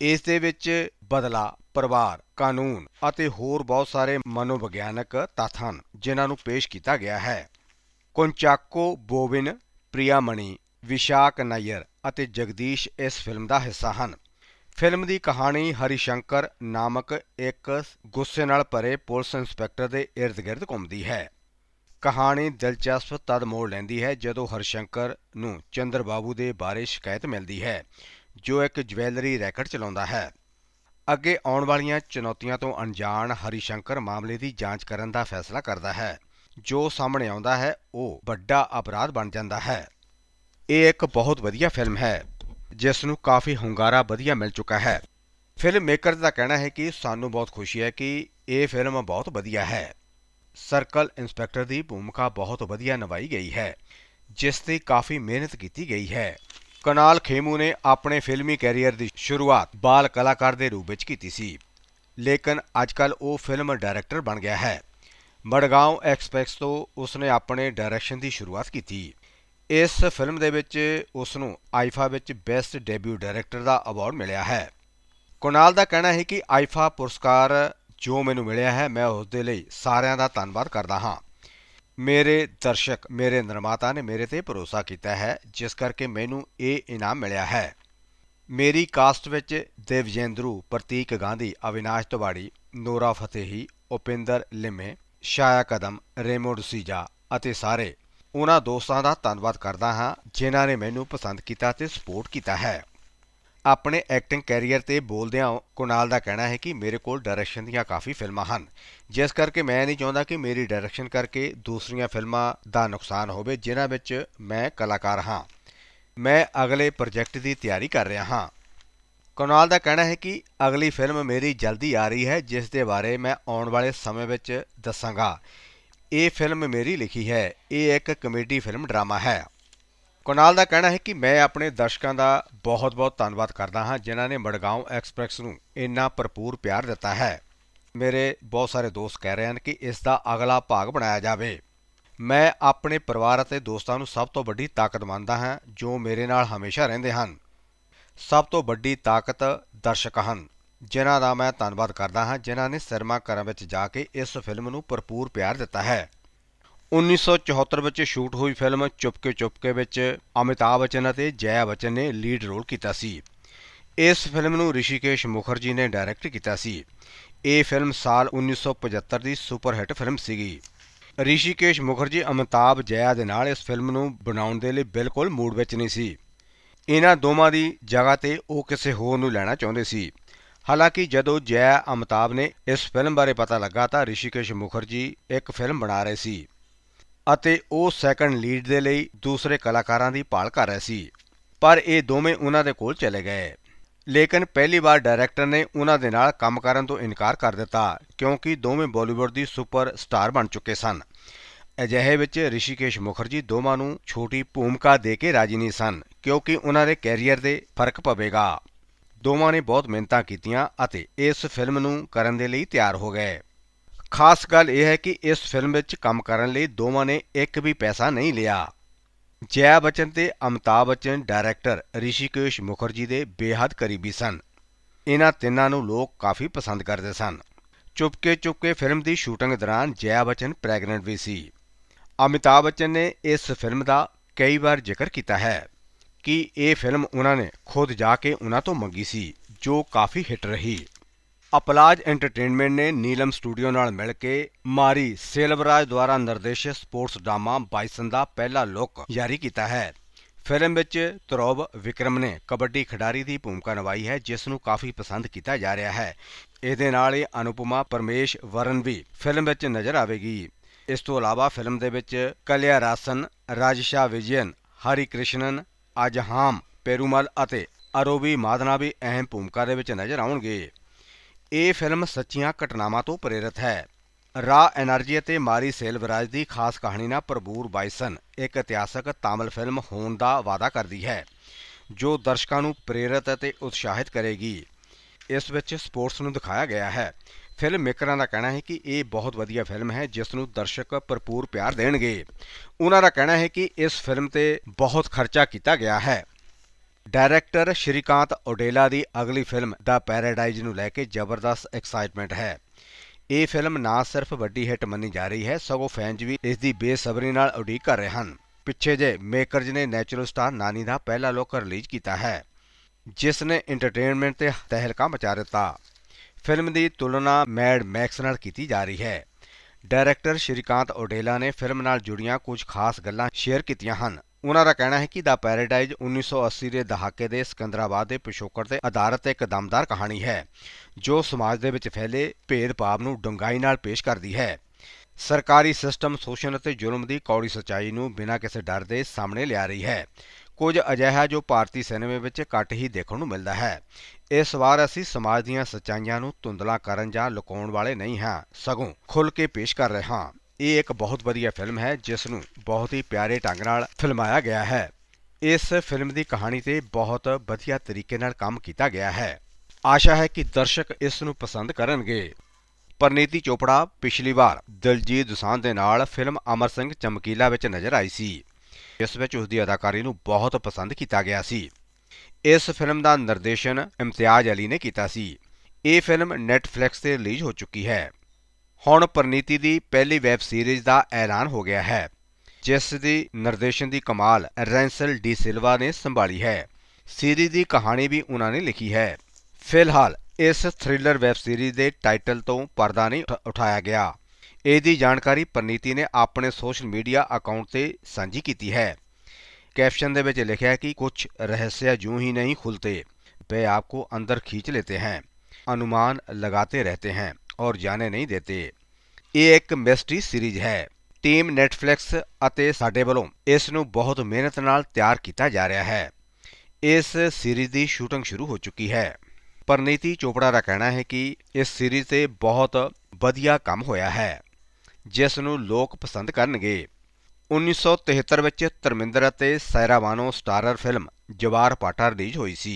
Speaker 1: ਇਸ ਦੇ ਵਿੱਚ ਬਦਲਾ ਪਰਿਵਾਰ, ਕਾਨੂੰਨ ਅਤੇ ਹੋਰ ਬਹੁਤ ਸਾਰੇ ਮਨੋਵਿਗਿਆਨਕ ਤੱਥ ਹਨ, ਜਿਨ੍ਹਾਂ ਨੂੰ ਪੇਸ਼ ਕੀਤਾ ਗਿਆ ਹੈ। ਕੋਂਚਾਕੋ ਬੋਵਿਨ, ਪ੍ਰਿਆਮਣੀ, ਵਿਸ਼ਾਕ ਨਾਇਰ ਅਤੇ ਜਗਦੀਸ਼ ਇਸ ਫਿਲਮ ਦਾ ਹਿੱਸਾ ਹਨ। ਫਿਲਮ ਦੀ ਕਹਾਣੀ ਹਰੀ ਸ਼ੰਕਰ ਨਾਮਕ ਇੱਕ ਗੁੱਸੇ ਨਾਲ ਭਰੇ ਪੁਲਿਸ ਇੰਸਪੈਕਟਰ ਦੇ ਇਰਦ-ਗਿਰਦ ਘੁੰਮਦੀ ਹੈ। ਕਹਾਣੀ ਦਿਲਚਸਪ ਤਦ ਮੋੜ ਲੈਂਦੀ ਹੈ ਜਦੋਂ ਹਰਸ਼ੰਕਰ ਨੂੰ ਚੰਦਰ ਬਾਬੂ ਦੇ ਬਾਰੇ ਸ਼ਿਕਾਇਤ ਮਿਲਦੀ ਹੈ, ਜੋ ਇੱਕ ਜਵੈਲਰੀ ਰੈਕਟ ਚਲਾਉਂਦਾ ਹੈ। ਅੱਗੇ ਆਉਣ ਵਾਲੀਆਂ ਚੁਣੌਤੀਆਂ ਤੋਂ ਅਣਜਾਣ ਹਰੀ ਸ਼ੰਕਰ ਮਾਮਲੇ ਦੀ ਜਾਂਚ ਕਰਨ ਦਾ ਫੈਸਲਾ ਕਰਦਾ ਹੈ। ਜੋ ਸਾਹਮਣੇ ਆਉਂਦਾ ਹੈ, ਉਹ ਵੱਡਾ ਅਪਰਾਧ ਬਣ ਜਾਂਦਾ ਹੈ। ਇਹ ਇੱਕ ਬਹੁਤ ਵਧੀਆ ਫਿਲਮ ਹੈ, ਜਿਸ ਨੂੰ ਕਾਫੀ ਹੁੰਗਾਰਾ ਵਧੀਆ ਮਿਲ ਚੁੱਕਾ ਹੈ। ਫਿਲਮ ਮੇਕਰ ਦਾ ਕਹਿਣਾ ਹੈ ਕਿ ਸਾਨੂੰ ਬਹੁਤ ਖੁਸ਼ੀ ਹੈ ਕਿ ਇਹ ਫਿਲਮ ਬਹੁਤ ਵਧੀਆ ਹੈ। ਸਰਕਲ ਇੰਸਪੈਕਟਰ ਦੀ ਭੂਮਿਕਾ ਬਹੁਤ ਵਧੀਆ ਨਿਭਾਈ ਗਈ ਹੈ, ਜਿਸ ਤੇ ਕਾਫੀ ਮਿਹਨਤ ਕੀਤੀ ਗਈ ਹੈ। ਕਨਾਲ ਖੇਮੂ ਨੇ ਆਪਣੇ ਫਿਲਮੀ ਕੈਰੀਅਰ ਦੀ ਸ਼ੁਰੂਆਤ ਬਾਲ ਕਲਾਕਾਰ ਦੇ ਰੂਪ ਵਿੱਚ ਕੀਤੀ ਸੀ। ਲੇਕਿਨ ਅੱਜਕੱਲ ਉਹ ਫਿਲਮ ਡਾਇਰੈਕਟਰ ਬਣ ਗਿਆ ਹੈ। ਮੜਗਾਉਂ ਐਕਸਪ੍ਰੈਸ ਤੋਂ ਉਸਨੇ ਆਪਣੇ ਡਾਇਰੈਕਸ਼ਨ ਦੀ ਸ਼ੁਰੂਆਤ ਕੀਤੀ। ਇਸ ਫਿਲਮ ਦੇ ਵਿੱਚ ਉਸ ਨੂੰ ਆਈਫਾ ਵਿੱਚ ਬੈਸਟ ਡੈਬਿਊ ਡਾਇਰੈਕਟਰ ਦਾ ਅਵਾਰਡ ਮਿਲਿਆ ਹੈ। ਕੁਨਾਲ ਦਾ ਕਹਿਣਾ ਹੈ ਕਿ ਆਈਫਾ ਪੁਰਸਕਾਰ ਜੋ ਮੈਨੂੰ ਮਿਲਿਆ ਹੈ, ਮੈਂ ਉਸ ਦੇ ਲਈ ਸਾਰਿਆਂ ਦਾ ਧੰਨਵਾਦ ਕਰਦਾ ਹਾਂ। ਮੇਰੇ ਦਰਸ਼ਕ, ਮੇਰੇ ਨਿਰਮਾਤਾ ਨੇ ਮੇਰੇ ਤੇ ਭਰੋਸਾ ਕੀਤਾ ਹੈ, ਜਿਸ ਕਰਕੇ ਮੈਨੂੰ ਇਹ ਇਨਾਮ ਮਿਲਿਆ ਹੈ। ਮੇਰੀ ਕਾਸਟ ਵਿੱਚ ਦੇਵਜੇਂਦਰੂ, ਪ੍ਰਤੀਕ ਗਾਂਧੀ, ਅਵਿਨਾਸ਼ ਤਿਵਾੜੀ, ਨੋਰਾ ਫਤਿਹੀ, ਉਪਿੰਦਰ ਲਿਮੇ, ਸ਼ਾਇਆ ਕਦਮ, ਰੇਮੋ ਡਸੀਜਾ ਅਤੇ ਸਾਰੇ। ਉਹਨਾਂ ਦੋਸਤਾਂ ਦਾ ਧੰਨਵਾਦ ਕਰਦਾ ਹਾਂ, ਜਿਨ੍ਹਾਂ ਨੇ ਮੈਨੂੰ ਪਸੰਦ ਕੀਤਾ ਤੇ ਸਪੋਰਟ ਕੀਤਾ ਹੈ। ਆਪਣੇ ਐਕਟਿੰਗ ਕੈਰੀਅਰ ਤੇ ਬੋਲਦਿਆਂ ਕੁਨਾਲ ਦਾ ਕਹਿਣਾ ਹੈ ਕਿ ਮੇਰੇ ਕੋਲ ਡਾਇਰੈਕਸ਼ਨ ਦੀਆਂ ਕਾਫੀ ਫਿਲਮਾਂ ਹਨ। ਜਿਸ ਕਰਕੇ ਮੈਂ ਨਹੀਂ ਚਾਹੁੰਦਾ ਕਿ ਮੇਰੀ ਡਾਇਰੈਕਸ਼ਨ ਕਰਕੇ ਦੂਸਰੀਆਂ ਫਿਲਮਾਂ ਦਾ ਨੁਕਸਾਨ ਹੋਵੇ, ਜਿਨ੍ਹਾਂ ਵਿੱਚ ਮੈਂ ਕਲਾਕਾਰ ਹਾਂ। ਮੈਂ ਅਗਲੇ ਪ੍ਰੋਜੈਕਟ ਦੀ ਤਿਆਰੀ ਕਰ ਰਿਹਾ ਹਾਂ। ਕੁਨਾਲ ਦਾ ਕਹਿਣਾ ਹੈ ਕਿ ਅਗਲੀ ਫਿਲਮ ਮੇਰੀ ਜਲਦੀ ਆ ਰਹੀ ਹੈ, ਜਿਸ ਦੇ ਬਾਰੇ ਮੈਂ ਆਉਣ ਵਾਲੇ ਸਮੇਂ ਵਿੱਚ ਦੱਸਾਂਗਾ। ਇਹ ਫਿਲਮ ਮੇਰੀ ਲਿਖੀ ਹੈ। ਇਹ ਇੱਕ ਕਮੇਡੀ ਫਿਲਮ ਡਰਾਮਾ ਹੈ। ਕੁਨਾਲ ਦਾ ਕਹਿਣਾ ਹੈ ਕਿ ਮੈਂ ਆਪਣੇ ਦਰਸ਼ਕਾਂ ਦਾ ਬਹੁਤ-ਬਹੁਤ ਧੰਨਵਾਦ ਕਰਦਾ ਹਾਂ, ਜਿਨ੍ਹਾਂ ਨੇ ਮੜਗਾਉਂ ਐਕਸਪ੍ਰੈਸ ਨੂੰ ਇੰਨਾ ਭਰਪੂਰ ਪਿਆਰ ਦਿੱਤਾ ਹੈ। ਮੇਰੇ ਬਹੁਤ ਸਾਰੇ ਦੋਸਤ ਕਹਿ ਰਹੇ ਹਨ ਕਿ ਇਸ ਦਾ ਅਗਲਾ ਭਾਗ ਬਣਾਇਆ ਜਾਵੇ। ਮੈਂ ਆਪਣੇ ਪਰਿਵਾਰ ਅਤੇ ਦੋਸਤਾਂ ਨੂੰ ਸਭ ਤੋਂ ਵੱਡੀ ਤਾਕਤ ਮੰਨਦਾ ਹਾਂ, ਜੋ ਮੇਰੇ ਨਾਲ ਹਮੇਸ਼ਾ ਰਹਿੰਦੇ ਹਨ। ਸਭ ਤੋਂ ਵੱਡੀ ਤਾਕਤ ਦਰਸ਼ਕ ਹਨ, ਜਿਨ੍ਹਾਂ ਦਾ ਮੈਂ ਧੰਨਵਾਦ ਕਰਦਾ ਹਾਂ, ਜਿਨ੍ਹਾਂ ਨੇ ਸਿਨੇਮਾ ਘਰਾਂ ਵਿੱਚ ਜਾ ਕੇ ਇਸ ਫਿਲਮ ਨੂੰ ਭਰਪੂਰ ਪਿਆਰ ਦਿੱਤਾ ਹੈ। 1974 ਵਿੱਚ ਸ਼ੂਟ ਹੋਈ ਫਿਲਮ ਚੁਪਕੇ ਚੁਪਕੇ ਵਿੱਚ ਅਮਿਤਾਭ ਬੱਚਨ ਅਤੇ ਜਯਾ ਬੱਚਨ ਨੇ ਲੀਡ ਰੋਲ ਕੀਤਾ ਸੀ। ਇਸ ਫਿਲਮ ਨੂੰ ਰਿਸ਼ੀਕੇਸ਼ ਮੁਖਰਜੀ ਨੇ ਡਾਇਰੈਕਟ ਕੀਤਾ ਸੀ। ਇਹ ਫਿਲਮ ਸਾਲ 1975 ਦੀ ਸੁਪਰ ਹਿੱਟ ਫਿਲਮ ਸੀਗੀ। ਰਿਸ਼ੀਕੇਸ਼ ਮੁਖਰਜੀ, ਅਮਿਤਾਭ, ਜਯਾ ਦੇ ਨਾਲ ਇਸ ਫਿਲਮ ਨੂੰ ਬਣਾਉਣ ਦੇ ਲਈ ਬਿਲਕੁਲ ਮੂਡ ਵਿੱਚ ਨਹੀਂ ਸੀ। ਇਹਨਾਂ ਦੋਵਾਂ ਦੀ ਜਗ੍ਹਾ ਤੇ ਉਹ ਕਿਸੇ ਹੋਰ ਨੂੰ ਲੈਣਾ ਚਾਹੁੰਦੇ ਸੀ। ਹਾਲਾਂਕਿ ਜਦੋਂ ਜੈ ਅਮਿਤਾਭ ਨੇ ਇਸ ਫਿਲਮ ਬਾਰੇ ਪਤਾ ਲੱਗਾ ਤਾਂ ਰਿਸ਼ੀਕੇਸ਼ ਮੁਖਰਜੀ ਇੱਕ ਫਿਲਮ ਬਣਾ ਰਹੇ ਸੀ। ਅਤੇ ਉਹ ਸੈਕੰਡ ਲੀਡ ਦੇ ਲਈ ਦੂਸਰੇ ਕਲਾਕਾਰਾਂ ਦੀ ਭਾਲ ਕਰ ਰਹੇ ਸੀ, ਪਰ ਇਹ ਦੋਵੇਂ ਉਹਨਾਂ ਦੇ ਕੋਲ ਚਲੇ ਗਏ। ਲੇਕਿਨ ਪਹਿਲੀ ਵਾਰ ਡਾਇਰੈਕਟਰ ਨੇ ਉਹਨਾਂ ਦੇ ਨਾਲ ਕੰਮ ਕਰਨ ਤੋਂ ਇਨਕਾਰ ਕਰ ਦਿੱਤਾ, ਕਿਉਂਕਿ ਦੋਵੇਂ ਬਾਲੀਵੁੱਡ ਦੀ ਸੁਪਰ ਸਟਾਰ ਬਣ ਚੁੱਕੇ ਸਨ। ਅਜਿਹੇ ਵਿੱਚ ਰਿਸ਼ੀਕੇਸ਼ ਮੁਖਰਜੀ ਦੋਵਾਂ ਨੂੰ ਛੋਟੀ ਭੂਮਿਕਾ ਦੇ ਕੇ ਰਾਜੀ ਨਹੀਂ ਸਨ, ਕਿਉਂਕਿ ਉਹਨਾਂ ਦੇ ਕੈਰੀਅਰ ਦੇ ਫ਼ਰਕ ਪਵੇਗਾ। ਦੋਵਾਂ ਨੇ ਬਹੁਤ ਮਿਹਨਤਾਂ ਕੀਤੀਆਂ ਅਤੇ ਇਸ ਫਿਲਮ ਨੂੰ ਕਰਨ ਦੇ ਲਈ ਤਿਆਰ ਹੋ ਗਏ। ਖਾਸ ਗੱਲ ਇਹ ਹੈ ਕਿ ਇਸ ਫਿਲਮ ਵਿੱਚ ਕੰਮ ਕਰਨ ਲਈ ਦੋਵਾਂ ਨੇ ਇੱਕ ਵੀ ਪੈਸਾ ਨਹੀਂ ਲਿਆ। ਜਯਾ ਬਚਨ ਤੇ ਅਮਿਤਾਭ ਬੱਚਨ ਡਾਇਰੈਕਟਰ ਰਿਸ਼ੀਕੇਸ਼ ਮੁਖਰਜੀ ਦੇ ਬੇਹੱਦ ਕਰੀਬੀ ਸਨ। ਇਹਨਾਂ ਤਿੰਨਾਂ ਨੂੰ ਲੋਕ ਕਾਫੀ ਪਸੰਦ ਕਰਦੇ ਸਨ। ਚੁਪਕੇ ਚੁਪਕੇ ਫਿਲਮ ਦੀ ਸ਼ੂਟਿੰਗ ਦੌਰਾਨ ਜੈ ਬਚਨ ਪ੍ਰੈਗਨੈਂਟ ਵੀ ਸੀ। ਅਮਿਤਾਭ ਬੱਚਨ ਨੇ ਇਸ ਫਿਲਮ ਦਾ ਕਈ ਵਾਰ ਜ਼ਿਕਰ ਕੀਤਾ ਹੈ ਕਿ ਇਹ ਫਿਲਮ ਉਹਨਾਂ ਨੇ ਖੁਦ ਜਾ ਕੇ ਉਹਨਾਂ ਤੋਂ ਮੰਗੀ ਸੀ, ਜੋ ਕਾਫੀ ਹਿੱਟ ਰਹੀ। ਅਪਲਾਜ ਐਂਟਰਟੇਨਮੈਂਟ ਨੇ ਨੀਲਮ ਸਟੂਡੀਓ ਨਾਲ ਮਿਲ ਕੇ ਮਾਰੀ ਸੇਲਵਰਾਜ ਦੁਆਰਾ ਨਿਰਦੇਸ਼ਿਤ ਸਪੋਰਟਸ ਡਰਾਮਾ ਬਾਈਸਨ ਦਾ ਪਹਿਲਾ ਲੁੱਕ ਜਾਰੀ ਕੀਤਾ ਹੈ। ਫਿਲਮ ਵਿੱਚ ਤਰੋਬ ਵਿਕਰਮ ਨੇ ਕਬੱਡੀ ਖਿਡਾਰੀ ਦੀ ਭੂਮਿਕਾ ਨਿਭਾਈ ਹੈ, ਜਿਸ ਨੂੰ ਕਾਫੀ ਪਸੰਦ ਕੀਤਾ ਜਾ ਰਿਹਾ ਹੈ। ਇਹਦੇ ਨਾਲ ਹੀ ਅਨੁਪਮਾ ਪਰਮੇਸ਼ ਵਰਨ ਵੀ ਫਿਲਮ ਵਿੱਚ ਨਜ਼ਰ ਆਵੇਗੀ। ਇਸ ਤੋਂ ਇਲਾਵਾ ਫਿਲਮ ਦੇ ਵਿੱਚ ਕਲਿਆ ਰਾਸਨ, ਰਾਜਸ਼ਾ ਵਿਜਯਨ ਹਰੀ ਕ੍ਰਿਸ਼ਨਨ ਅਜਹਾਮ, ਪੇਰੂਮਲ ਅਤੇ ਅਰੋਬੀ ਮਾਦਨਾ ਵੀ ਅਹਿਮ ਭੂਮਿਕਾ ਦੇ ਵਿੱਚ ਨਜ਼ਰ ਆਉਣਗੇ। ਇਹ ਫਿਲਮ ਸੱਚੀਆਂ ਘਟਨਾਵਾਂ ਤੋਂ ਪ੍ਰੇਰਿਤ ਹੈ। ਰਾ એનર્ਜੀ ਅਤੇ ਮਾਰੀ ਸੇਲਵਰਾਜ ਦੀ ਖਾਸ ਕਹਾਣੀ ਨਾਲ ਭਰਪੂਰ ਬਾਈਸਨ ਇੱਕ ਇਤਿਹਾਸਕ ਤਾਮਿਲ ਫਿਲਮ ਹੋਣ ਦਾ ਵਾਅਦਾ ਕਰਦੀ ਹੈ, ਜੋ ਦਰਸ਼ਕਾਂ ਨੂੰ ਪ੍ਰੇਰਿਤ ਅਤੇ ਉਤਸ਼ਾਹਿਤ ਕਰੇਗੀ। ਇਸ ਵਿੱਚ ਸਪੋਰਟਸ ਨੂੰ ਦਿਖਾਇਆ ਗਿਆ ਹੈ। ਫਿਲਮ ਮੇਕਰਾਂ ਦਾ ਕਹਿਣਾ ਹੈ ਕਿ ਇਹ ਬਹੁਤ ਵਧੀਆ ਫਿਲਮ ਹੈ, ਜਿਸ ਨੂੰ ਦਰਸ਼ਕ ਭਰਪੂਰ ਪਿਆਰ ਦੇਣਗੇ। ਉਹਨਾਂ ਦਾ ਕਹਿਣਾ ਹੈ ਕਿ ਇਸ ਫਿਲਮ ਤੇ ਬਹੁਤ ਖਰਚਾ ਕੀਤਾ ਗਿਆ ਹੈ। ਡਾਇਰੈਕਟਰ ਸ਼੍ਰੀਕਾਂਤ ਓਡੇਲਾ ਦੀ ਅਗਲੀ ਫਿਲਮ ਦਾ ਪੈਰਾਡਾਈਜ਼ ਨੂੰ ਲੈ ਕੇ ਜ਼ਬਰਦਸਤ ਐਕਸਾਈਟਮੈਂਟ ਹੈ। ਇਹ ਫਿਲਮ ਨਾ ਸਿਰਫ ਵੱਡੀ ਹਿੱਟ ਮੰਨੀ ਜਾ ਰਹੀ ਹੈ, ਸਗੋਂ ਫੈਨਜ਼ ਵੀ ਇਸ ਦੀ ਬੇਸਬਰੀ ਨਾਲ ਉਡੀਕ ਕਰ ਰਹੇ ਹਨ। ਪਿੱਛੇ ਜੇ ਮੇਕਰਜ਼ ਨੇ ਨੈਚੁਰਲ ਸਟਾਰ ਨਾਨੀ ਦਾ ਪਹਿਲਾ ਲੁੱਕ ਰਿਲੀਜ਼ ਕੀਤਾ ਹੈ, ਜਿਸ ਨੇ ਐਂਟਰਟੇਨਮੈਂਟ ਤੇ ਤਹਿਲਕਾ ਮਚਾ ਦਿੱਤਾ। ਫਿਲਮ ਦੀ ਤੁਲਨਾ ਮੈਡ ਮੈਕਸ ਨਾਲ ਕੀਤੀ ਜਾ ਰਹੀ ਹੈ। ਡਾਇਰੈਕਟਰ ਸ਼੍ਰੀਕਾਂਤ ਓਡੇਲਾ ਨੇ ਫਿਲਮ ਨਾਲ ਜੁੜੀਆਂ ਕੁਝ ਖਾਸ ਗੱਲਾਂ ਸ਼ੇਅਰ ਕੀਤੀਆਂ ਹਨ। ਉਹਨਾਂ ਦਾ ਕਹਿਣਾ ਹੈ ਕਿ ਦਾ ਪੈਰਾਡਾਈਜ਼ 1980 ਦੇ ਦਹਾਕੇ ਦੇ ਸਿਕੰਦਰਾਬਾਦ ਦੇ ਪਿਛੋਕੜ ਤੇ ਆਧਾਰਿਤ ਇੱਕ ਦਮਦਾਰ ਕਹਾਣੀ ਹੈ, ਜੋ ਸਮਾਜ ਦੇ ਵਿੱਚ ਫੈਲੇ ਭੇਦਭਾਵ ਨੂੰ ਡੂੰਘਾਈ ਨਾਲ ਪੇਸ਼ ਕਰਦੀ ਹੈ। ਸਰਕਾਰੀ ਸਿਸਟਮ ਸ਼ੋਸ਼ਣ ਅਤੇ ਜ਼ੁਲਮ ਦੀ ਕੌੜੀ ਸਚਾਈ ਨੂੰ ਬਿਨਾਂ ਕਿਸੇ ਡਰ ਦੇ ਸਾਹਮਣੇ ਲਿਆ ਰਹੀ ਹੈ। ਕੁਝ ਅਜਿਹਾ ਜੋ ਭਾਰਤੀ ਸਿਨੇਮੇ ਵਿੱਚ ਘੱਟ ਹੀ ਦੇਖਣ ਨੂੰ ਮਿਲਦਾ ਹੈ। ਇਸ ਵਾਰ ਅਸੀਂ ਸਮਾਜ ਦੀਆਂ ਸੱਚਾਈਆਂ ਨੂੰ ਧੁੰਦਲਾ ਕਰਨ ਜਾਂ ਲੁਕਾਉਣ ਵਾਲੇ ਨਹੀਂ ਹਾਂ, ਸਗੋਂ ਖੁੱਲ੍ਹ ਕੇ ਪੇਸ਼ ਕਰ ਰਹੇ ਹਾਂ। ਇਹ ਇੱਕ ਬਹੁਤ ਵਧੀਆ ਫਿਲਮ ਹੈ, ਜਿਸ ਨੂੰ ਬਹੁਤ ਹੀ ਪਿਆਰੇ ਢੰਗ ਨਾਲ ਫਿਲਮਾਇਆ ਗਿਆ ਹੈ। ਇਸ ਫਿਲਮ ਦੀ ਕਹਾਣੀ ਤੇ ਬਹੁਤ ਵਧੀਆ ਤਰੀਕੇ ਨਾਲ ਕੰਮ ਕੀਤਾ ਗਿਆ ਹੈ। ਆਸ਼ਾ ਹੈ ਕਿ ਦਰਸ਼ਕ ਇਸ ਨੂੰ ਪਸੰਦ ਕਰਨਗੇ। ਪਰਨੀਤੀ ਚੋਪੜਾ ਪਿਛਲੀ ਵਾਰ ਦਿਲਜੀਤ ਦੋਸਾਂਝ ਦੇ ਨਾਲ ਫਿਲਮ ਅਮਰ ਸਿੰਘ ਚਮਕੀਲਾ ਵਿੱਚ ਨਜ਼ਰ ਆਈ ਸੀ। ਇਸ ਵਿੱਚ ਉਸ ਦੀ ਅਦਾਕਾਰੀ ਨੂੰ ਬਹੁਤ ਪਸੰਦ ਕੀਤਾ ਗਿਆ ਸੀ। ਇਸ ਫਿਲਮ ਦਾ ਨਿਰਦੇਸ਼ਨ ਇਮਤਿਆਜ਼ ਅਲੀ ਨੇ ਕੀਤਾ ਸੀ। ਇਹ ਫਿਲਮ ਨੈਟਫਲਿਕਸ ਤੇ ਰਿਲੀਜ਼ ਹੋ ਚੁੱਕੀ ਹੈ। ਹੁਣ ਪਰਨੀਤੀ ਦੀ ਪਹਿਲੀ ਵੈਬ ਸੀਰੀਜ਼ ਦਾ ਐਲਾਨ ਹੋ ਗਿਆ ਹੈ ਜਿਸ ਦੀ ਨਿਰਦੇਸ਼ਨ ਦੀ ਕਮਾਲ ਰੈਂਸਲ ਡੀ ਸਿਲਵਾ ਨੇ ਸੰਭਾਲੀ ਹੈ ਸੀਰੀਜ਼ ਦੀ ਕਹਾਣੀ ਵੀ ਉਹਨਾਂ ਨੇ ਲਿਖੀ ਹੈ ਫਿਲਹਾਲ ਇਸ ਥ੍ਰਿਲਰ ਵੈਬ ਸੀਰੀਜ਼ ਦੇ ਟਾਈਟਲ ਤੋਂ ਪਰਦਾ ਨਹੀਂ ਉਠਾ- ਉਠਾਇਆ ਗਿਆ ਇਹਦੀ ਜਾਣਕਾਰੀ ਪਰਨੀਤੀ ਨੇ ਆਪਣੇ ਸੋਸ਼ਲ ਮੀਡੀਆ ਅਕਾਊਂਟ ਤੇ ਸਾਂਝੀ ਕੀਤੀ ਹੈ कैप्शन ਦੇ ਵਿੱਚ ਲਿਖਿਆ ਹੈ ਕਿ ਕੁਝ रहस्य यूं ही नहीं खुलते वे आपको अंदर खींच लेते हैं अनुमान लगाते रहते हैं और जाने नहीं देते ਇਹ ਇੱਕ ਮਿਸਟਰੀ ਸੀਰੀਜ਼ ਹੈ ਟੀਮ ਨੈਟਫਲਿਕਸ ਅਤੇ ਸਾਡੇ ਵੱਲੋਂ ਇਸ ਨੂੰ ਬਹੁਤ ਮਿਹਨਤ ਨਾਲ ਤਿਆਰ ਕੀਤਾ ਜਾ ਰਿਹਾ ਹੈ ਇਸ ਸੀਰੀਜ਼ ਦੀ ਸ਼ੂਟਿੰਗ ਸ਼ੁਰੂ ਹੋ ਚੁੱਕੀ ਹੈ ਪਰਨੀਤੀ ਚੋਪੜਾ ਦਾ ਕਹਿਣਾ ਹੈ ਕਿ ਇਸ ਸੀਰੀਜ਼ ਤੇ ਬਹੁਤ ਵਧੀਆ ਕੰਮ ਹੋਇਆ ਹੈ ਜਿਸ ਨੂੰ ਲੋਕ ਪਸੰਦ ਕਰਨਗੇ 1973 ਵਿੱਚ ਧਰਮਿੰਦਰ ਅਤੇ Saira Banu starrer film Jwar Bhata release ਹੋਈ ਸੀ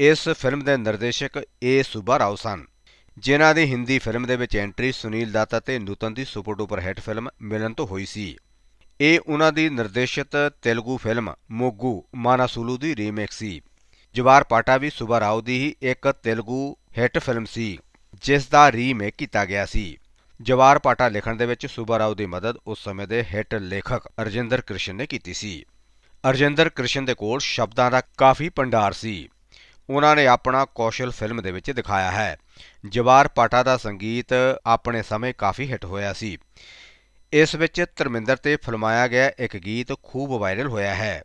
Speaker 1: ਇਸ ਫਿਲਮ ਦੇ ਨਿਰਦੇਸ਼ਕ ਏ ਸੁਬਾ ਰਾਓ ਸਨ ਜਿਨ੍ਹਾਂ ਦੀ ਹਿੰਦੀ ਫਿਲਮ ਦੇ ਵਿੱਚ ਐਂਟਰੀ ਸੁਨੀਲ ਦੱਤ ਅਤੇ ਨੂਤਨ ਦੀ super duper hit film Milan ਤੋਂ ਹੋਈ ਸੀ। ਇਹ ਉਹਨਾਂ ਦੀ ਨਿਰਦੇਸ਼ਿਤ ਤੇਲਗੂ ਫਿਲਮ ਮੋਗੂ ਮਾਨਾਸੂਲੂ ਦੀ ਰੀਮੇਕ ਸੀ। ਜਵਾਰ ਪਾਟਾ ਵੀ ਸੁਬਾ ਰਾਓ ਦੀ ਹੀ ਇੱਕ ਤੇਲਗੂ ਹਿੱਟ ਫਿਲਮ ਸੀ, ਜਿਸ ਦਾ ਰੀਮੇਕ ਕੀਤਾ ਗਿਆ ਸੀ। ਜਵਾਰ ਪਾਟਾ ਲਿਖਣ ਦੇ ਵਿੱਚ ਸੁਬਾ ਰਾਓ ਦੀ ਮਦਦ ਉਸ ਸਮੇਂ ਦੇ ਹਿੱਟ ਲੇਖਕ ਅਰਜਿੰਦਰ ਕ੍ਰਿਸ਼ਨ ਨੇ ਕੀਤੀ ਸੀ। ਅਰਜਿੰਦਰ ਕ੍ਰਿਸ਼ਨ ਦੇ ਕੋਲ ਸ਼ਬਦਾਂ ਦਾ ਕਾਫੀ ਭੰਡਾਰ ਸੀ। ਉਹਨਾਂ ਨੇ ਆਪਣਾ ਕੌਸ਼ਲ ਫਿਲਮ ਦੇ ਵਿੱਚ ਦਿਖਾਇਆ ਹੈ। ਜਵਾਰ ਪਾਟਾ ਦਾ ਸੰਗੀਤ ਆਪਣੇ ਸਮੇਂ ਕਾਫੀ ਹਿੱਟ ਹੋਇਆ ਸੀ। ਇਸ ਵਿੱਚ ਧਰਮਿੰਦਰ ਤੇ ਫਿਲਮਾਇਆ ਗਿਆ ਇੱਕ ਗੀਤ ਖੂਬ ਵਾਇਰਲ ਹੋਇਆ ਹੈ।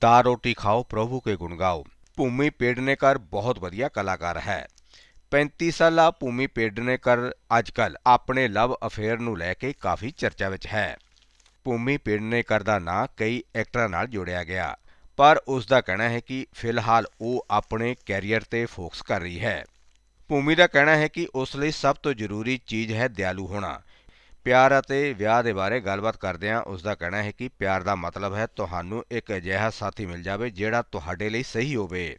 Speaker 1: ਦਾ ਰੋਟੀ ਖਾਓ, ਪ੍ਰਭੂ ਕੇ ਗੁਣ ਗਾਓ। ਭੂਮੀ ਪੇਡਨੇਕਰ ਬਹੁਤ ਵਧੀਆ ਕਲਾਕਾਰ ਹੈ। 35 ਸਾਲਾ ਭੂਮੀ ਪੇਡਨੇਕਰ ਅੱਜਕੱਲ ਆਪਣੇ ਲਵ ਅਫੇਅਰ ਨੂੰ ਲੈ ਕੇ ਕਾਫੀ ਚਰਚਾ ਵਿੱਚ ਹੈ। ਭੂਮੀ ਪੇਡਨੇਕਰ ਦਾ ਨਾਂ ਕਈ ਐਕਟਰਾਂ ਨਾਲ ਜੋੜਿਆ ਗਿਆ। ਪਰ ਉਸ ਦਾ ਕਹਿਣਾ ਹੈ ਕਿ ਫਿਲਹਾਲ ਉਹ ਆਪਣੇ ਕੈਰੀਅਰ ਤੇ ਫੋਕਸ ਕਰ ਰਹੀ ਹੈ। ਭੂਮੀ ਦਾ ਕਹਿਣਾ ਹੈ ਕਿ ਉਸ ਲਈ ਸਭ ਤੋਂ ਜ਼ਰੂਰੀ ਚੀਜ਼ ਹੈ ਦਿਆਲੂ ਹੋਣਾ। ਪਿਆਰ ਅਤੇ ਵਿਆਹ ਦੇ ਬਾਰੇ ਗੱਲਬਾਤ ਕਰਦਿਆਂ ਉਸ ਦਾ ਕਹਿਣਾ ਹੈ ਕਿ ਪਿਆਰ ਦਾ ਮਤਲਬ ਹੈ ਤੁਹਾਨੂੰ ਇੱਕ ਅਜਿਹਾ ਸਾਥੀ ਮਿਲ ਜਾਵੇ ਜਿਹੜਾ ਤੁਹਾਡੇ ਲਈ ਸਹੀ ਹੋਵੇ।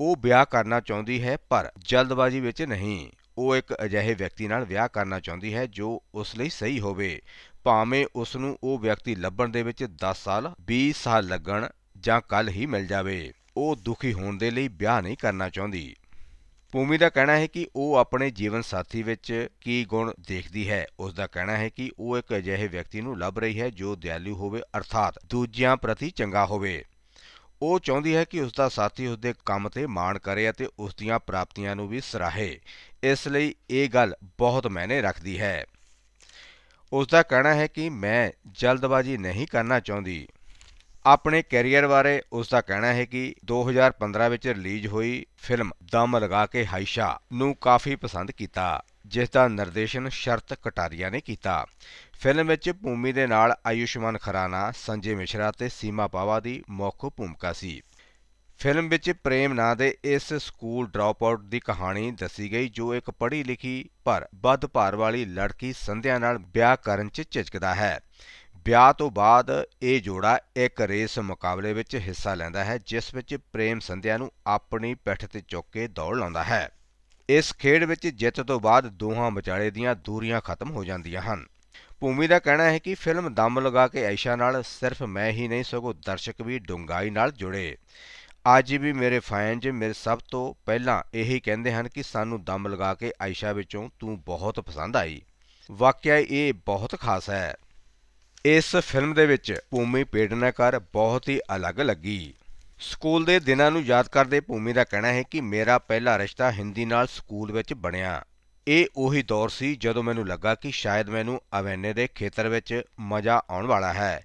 Speaker 1: ਉਹ ਵਿਆਹ ਕਰਨਾ ਚਾਹੁੰਦੀ ਹੈ ਪਰ ਜਲਦਬਾਜ਼ੀ ਵਿੱਚ ਨਹੀਂ। ਉਹ ਇੱਕ ਅਜਿਹੇ ਵਿਅਕਤੀ ਨਾਲ ਵਿਆਹ ਕਰਨਾ ਚਾਹੁੰਦੀ ਹੈ ਜੋ ਉਸ ਲਈ ਸਹੀ ਹੋਵੇ। ਭਾਵੇਂ ਉਸ ਨੂੰ ਉਹ ਵਿਅਕਤੀ ਲੱਭਣ ਦੇ ਵਿੱਚ 10 ਸਾਲ 20 ਸਾਲ ਲੱਗਣ ਜਾਂ ਕੱਲ ਹੀ ਮਿਲ ਜਾਵੇ, ਉਹ ਦੁਖੀ ਹੋਣ ਦੇ ਲਈ ਵਿਆਹ ਨਹੀਂ ਕਰਨਾ ਚਾਹੁੰਦੀ। ਭੂਮੀ ਦਾ ਕਹਿਣਾ ਹੈ ਕਿ ਉਹ ਆਪਣੇ ਜੀਵਨ ਸਾਥੀ ਵਿੱਚ ਕੀ ਗੁਣ ਦੇਖਦੀ ਹੈ। ਉਸ ਦਾ ਕਹਿਣਾ ਹੈ ਕਿ ਉਹ ਇੱਕ ਅਜਿਹੇ ਵਿਅਕਤੀ ਨੂੰ ਲੱਭ ਰਹੀ ਹੈ ਜੋ ਦਿਆਲੂ ਹੋਵੇ, ਅਰਥਾਤ ਦੂਜਿਆਂ ਪ੍ਰਤੀ ਚੰਗਾ ਹੋਵੇ। ਉਹ ਚਾਹੁੰਦੀ ਹੈ ਕਿ ਉਸ ਦਾ ਸਾਥੀ ਉਸ ਦੇ ਕੰਮ ਤੇ ਮਾਣ ਕਰੇ ਅਤੇ ਉਸ ਦੀਆਂ ਪ੍ਰਾਪਤੀਆਂ ਨੂੰ ਵੀ ਸਰਾਹੇ। ਇਸ ਲਈ ਇਹ ਗੱਲ ਬਹੁਤ ਮਾਇਨੇ ਰੱਖਦੀ ਹੈ। ਉਸ ਦਾ ਕਹਿਣਾ ਹੈ ਕਿ ਮੈਂ ਜਲਦਬਾਜ਼ੀ ਨਹੀਂ ਕਰਨਾ ਚਾਹੁੰਦੀ। ਆਪਣੇ ਕੈਰੀਅਰ ਬਾਰੇ ਉਸ ਦਾ ਕਹਿਣਾ ਹੈ ਕਿ 2015 ਵਿੱਚ ਰਿਲੀਜ਼ ਹੋਈ ਫਿਲਮ ਦਮ ਲਗਾ ਕੇ ਹਾਈਸ਼ਾ ਨੂੰ ਕਾਫੀ ਪਸੰਦ ਕੀਤਾ ਜਿਸ ਦਾ ਨਿਰਦੇਸ਼ਨ ਸ਼ਰਤ ਕਟਾਰੀਆ ਨੇ ਕੀਤਾ। ਫਿਲਮ ਵਿੱਚ ਭੂਮੀ ਦੇ ਨਾਲ ਆਯੁਸ਼ਮਾਨ ਖਰਾਨਾ, ਸੰਜੇ ਮਿਸ਼ਰਾ ਤੇ ਸੀਮਾ ਪਾਵਾ ਦੀ ਮੁੱਖ ਭੂਮਿਕਾ ਸੀ। ਫਿਲਮ ਵਿੱਚ ਪ੍ਰੇਮ ਨਾਂ ਦੇ ਇਸ ਸਕੂਲ ਡ੍ਰੌਪਆਊਟ ਦੀ ਕਹਾਣੀ ਦੱਸੀ ਗਈ, ਜੋ ਇੱਕ ਪੜ੍ਹੀ ਲਿਖੀ ਪਰ ਵੱਧ ਭਾਰ ਵਾਲੀ ਲੜਕੀ ਸੰਧਿਆ ਨਾਲ ਵਿਆਹ ਕਰਨ 'ਚ ਝਿਜਕਦਾ ਹੈ। ਵਿਆਹ ਤੋਂ ਬਾਅਦ ਇਹ ਜੋੜਾ ਇੱਕ ਰੇਸ ਮੁਕਾਬਲੇ ਵਿੱਚ ਹਿੱਸਾ ਲੈਂਦਾ ਹੈ, ਜਿਸ ਵਿੱਚ ਪ੍ਰੇਮ ਸੰਧਿਆ ਨੂੰ ਆਪਣੀ ਪਿੱਠ ਤੇ ਚੁੱਕ ਕੇ ਦੌੜ ਲਾਉਂਦਾ ਹੈ। ਇਸ ਖੇਡ ਵਿੱਚ ਜਿੱਤ ਤੋਂ ਬਾਅਦ ਦੋਹਾਂ ਵਿਚਾਲੇ ਦੀਆਂ ਦੂਰੀਆਂ ਖਤਮ ਹੋ ਜਾਂਦੀਆਂ ਹਨ। ਭੂਮੀ ਦਾ ਕਹਿਣਾ ਹੈ ਕਿ ਫਿਲਮ ਦਮ ਲਗਾ ਕੇ ਆਇਸ਼ਾ ਨਾਲ ਸਿਰਫ ਮੈਂ ਹੀ ਨਹੀਂ, ਸਗੋਂ ਦਰਸ਼ਕ ਵੀ ਡੂੰਘਾਈ ਨਾਲ ਜੁੜੇ। ਅੱਜ ਵੀ ਮੇਰੇ ਫੈਨਜ ਮੇਰੇ ਸਭ ਤੋਂ ਪਹਿਲਾਂ ਇਹੀ ਕਹਿੰਦੇ ਹਨ ਕਿ ਸਾਨੂੰ ਦਮ ਲਗਾ ਕੇ ਆਇਸ਼ਾ ਵਿੱਚੋਂ ਤੂੰ ਬਹੁਤ ਪਸੰਦ ਆਈ। ਵਾਕਿਆ ਇਹ ਬਹੁਤ ਖਾਸ ਹੈ। ਇਸ ਫਿਲਮ ਦੇ ਵਿੱਚ ਭੂਮੀ ਪੇਡਨੇਕਰ ਬਹੁਤ ਹੀ ਅਲੱਗ ਲੱਗੀ। ਸਕੂਲ ਦੇ ਦਿਨਾਂ ਨੂੰ ਯਾਦ ਕਰਦੇ ਭੂਮੀ ਦਾ ਕਹਿਣਾ ਹੈ ਕਿ ਮੇਰਾ ਪਹਿਲਾ ਰਿਸ਼ਤਾ ਹਿੰਦੀ ਨਾਲ ਸਕੂਲ ਵਿੱਚ ਬਣਿਆ। ਇਹ ਉਹੀ ਦੌਰ ਸੀ ਜਦੋਂ ਮੈਨੂੰ ਲੱਗਾ ਕਿ ਸ਼ਾਇਦ ਮੈਨੂੰ ਅਵੇਨੇ ਦੇ ਖੇਤਰ ਵਿੱਚ ਮਜ਼ਾ ਆਉਣ ਵਾਲਾ ਹੈ।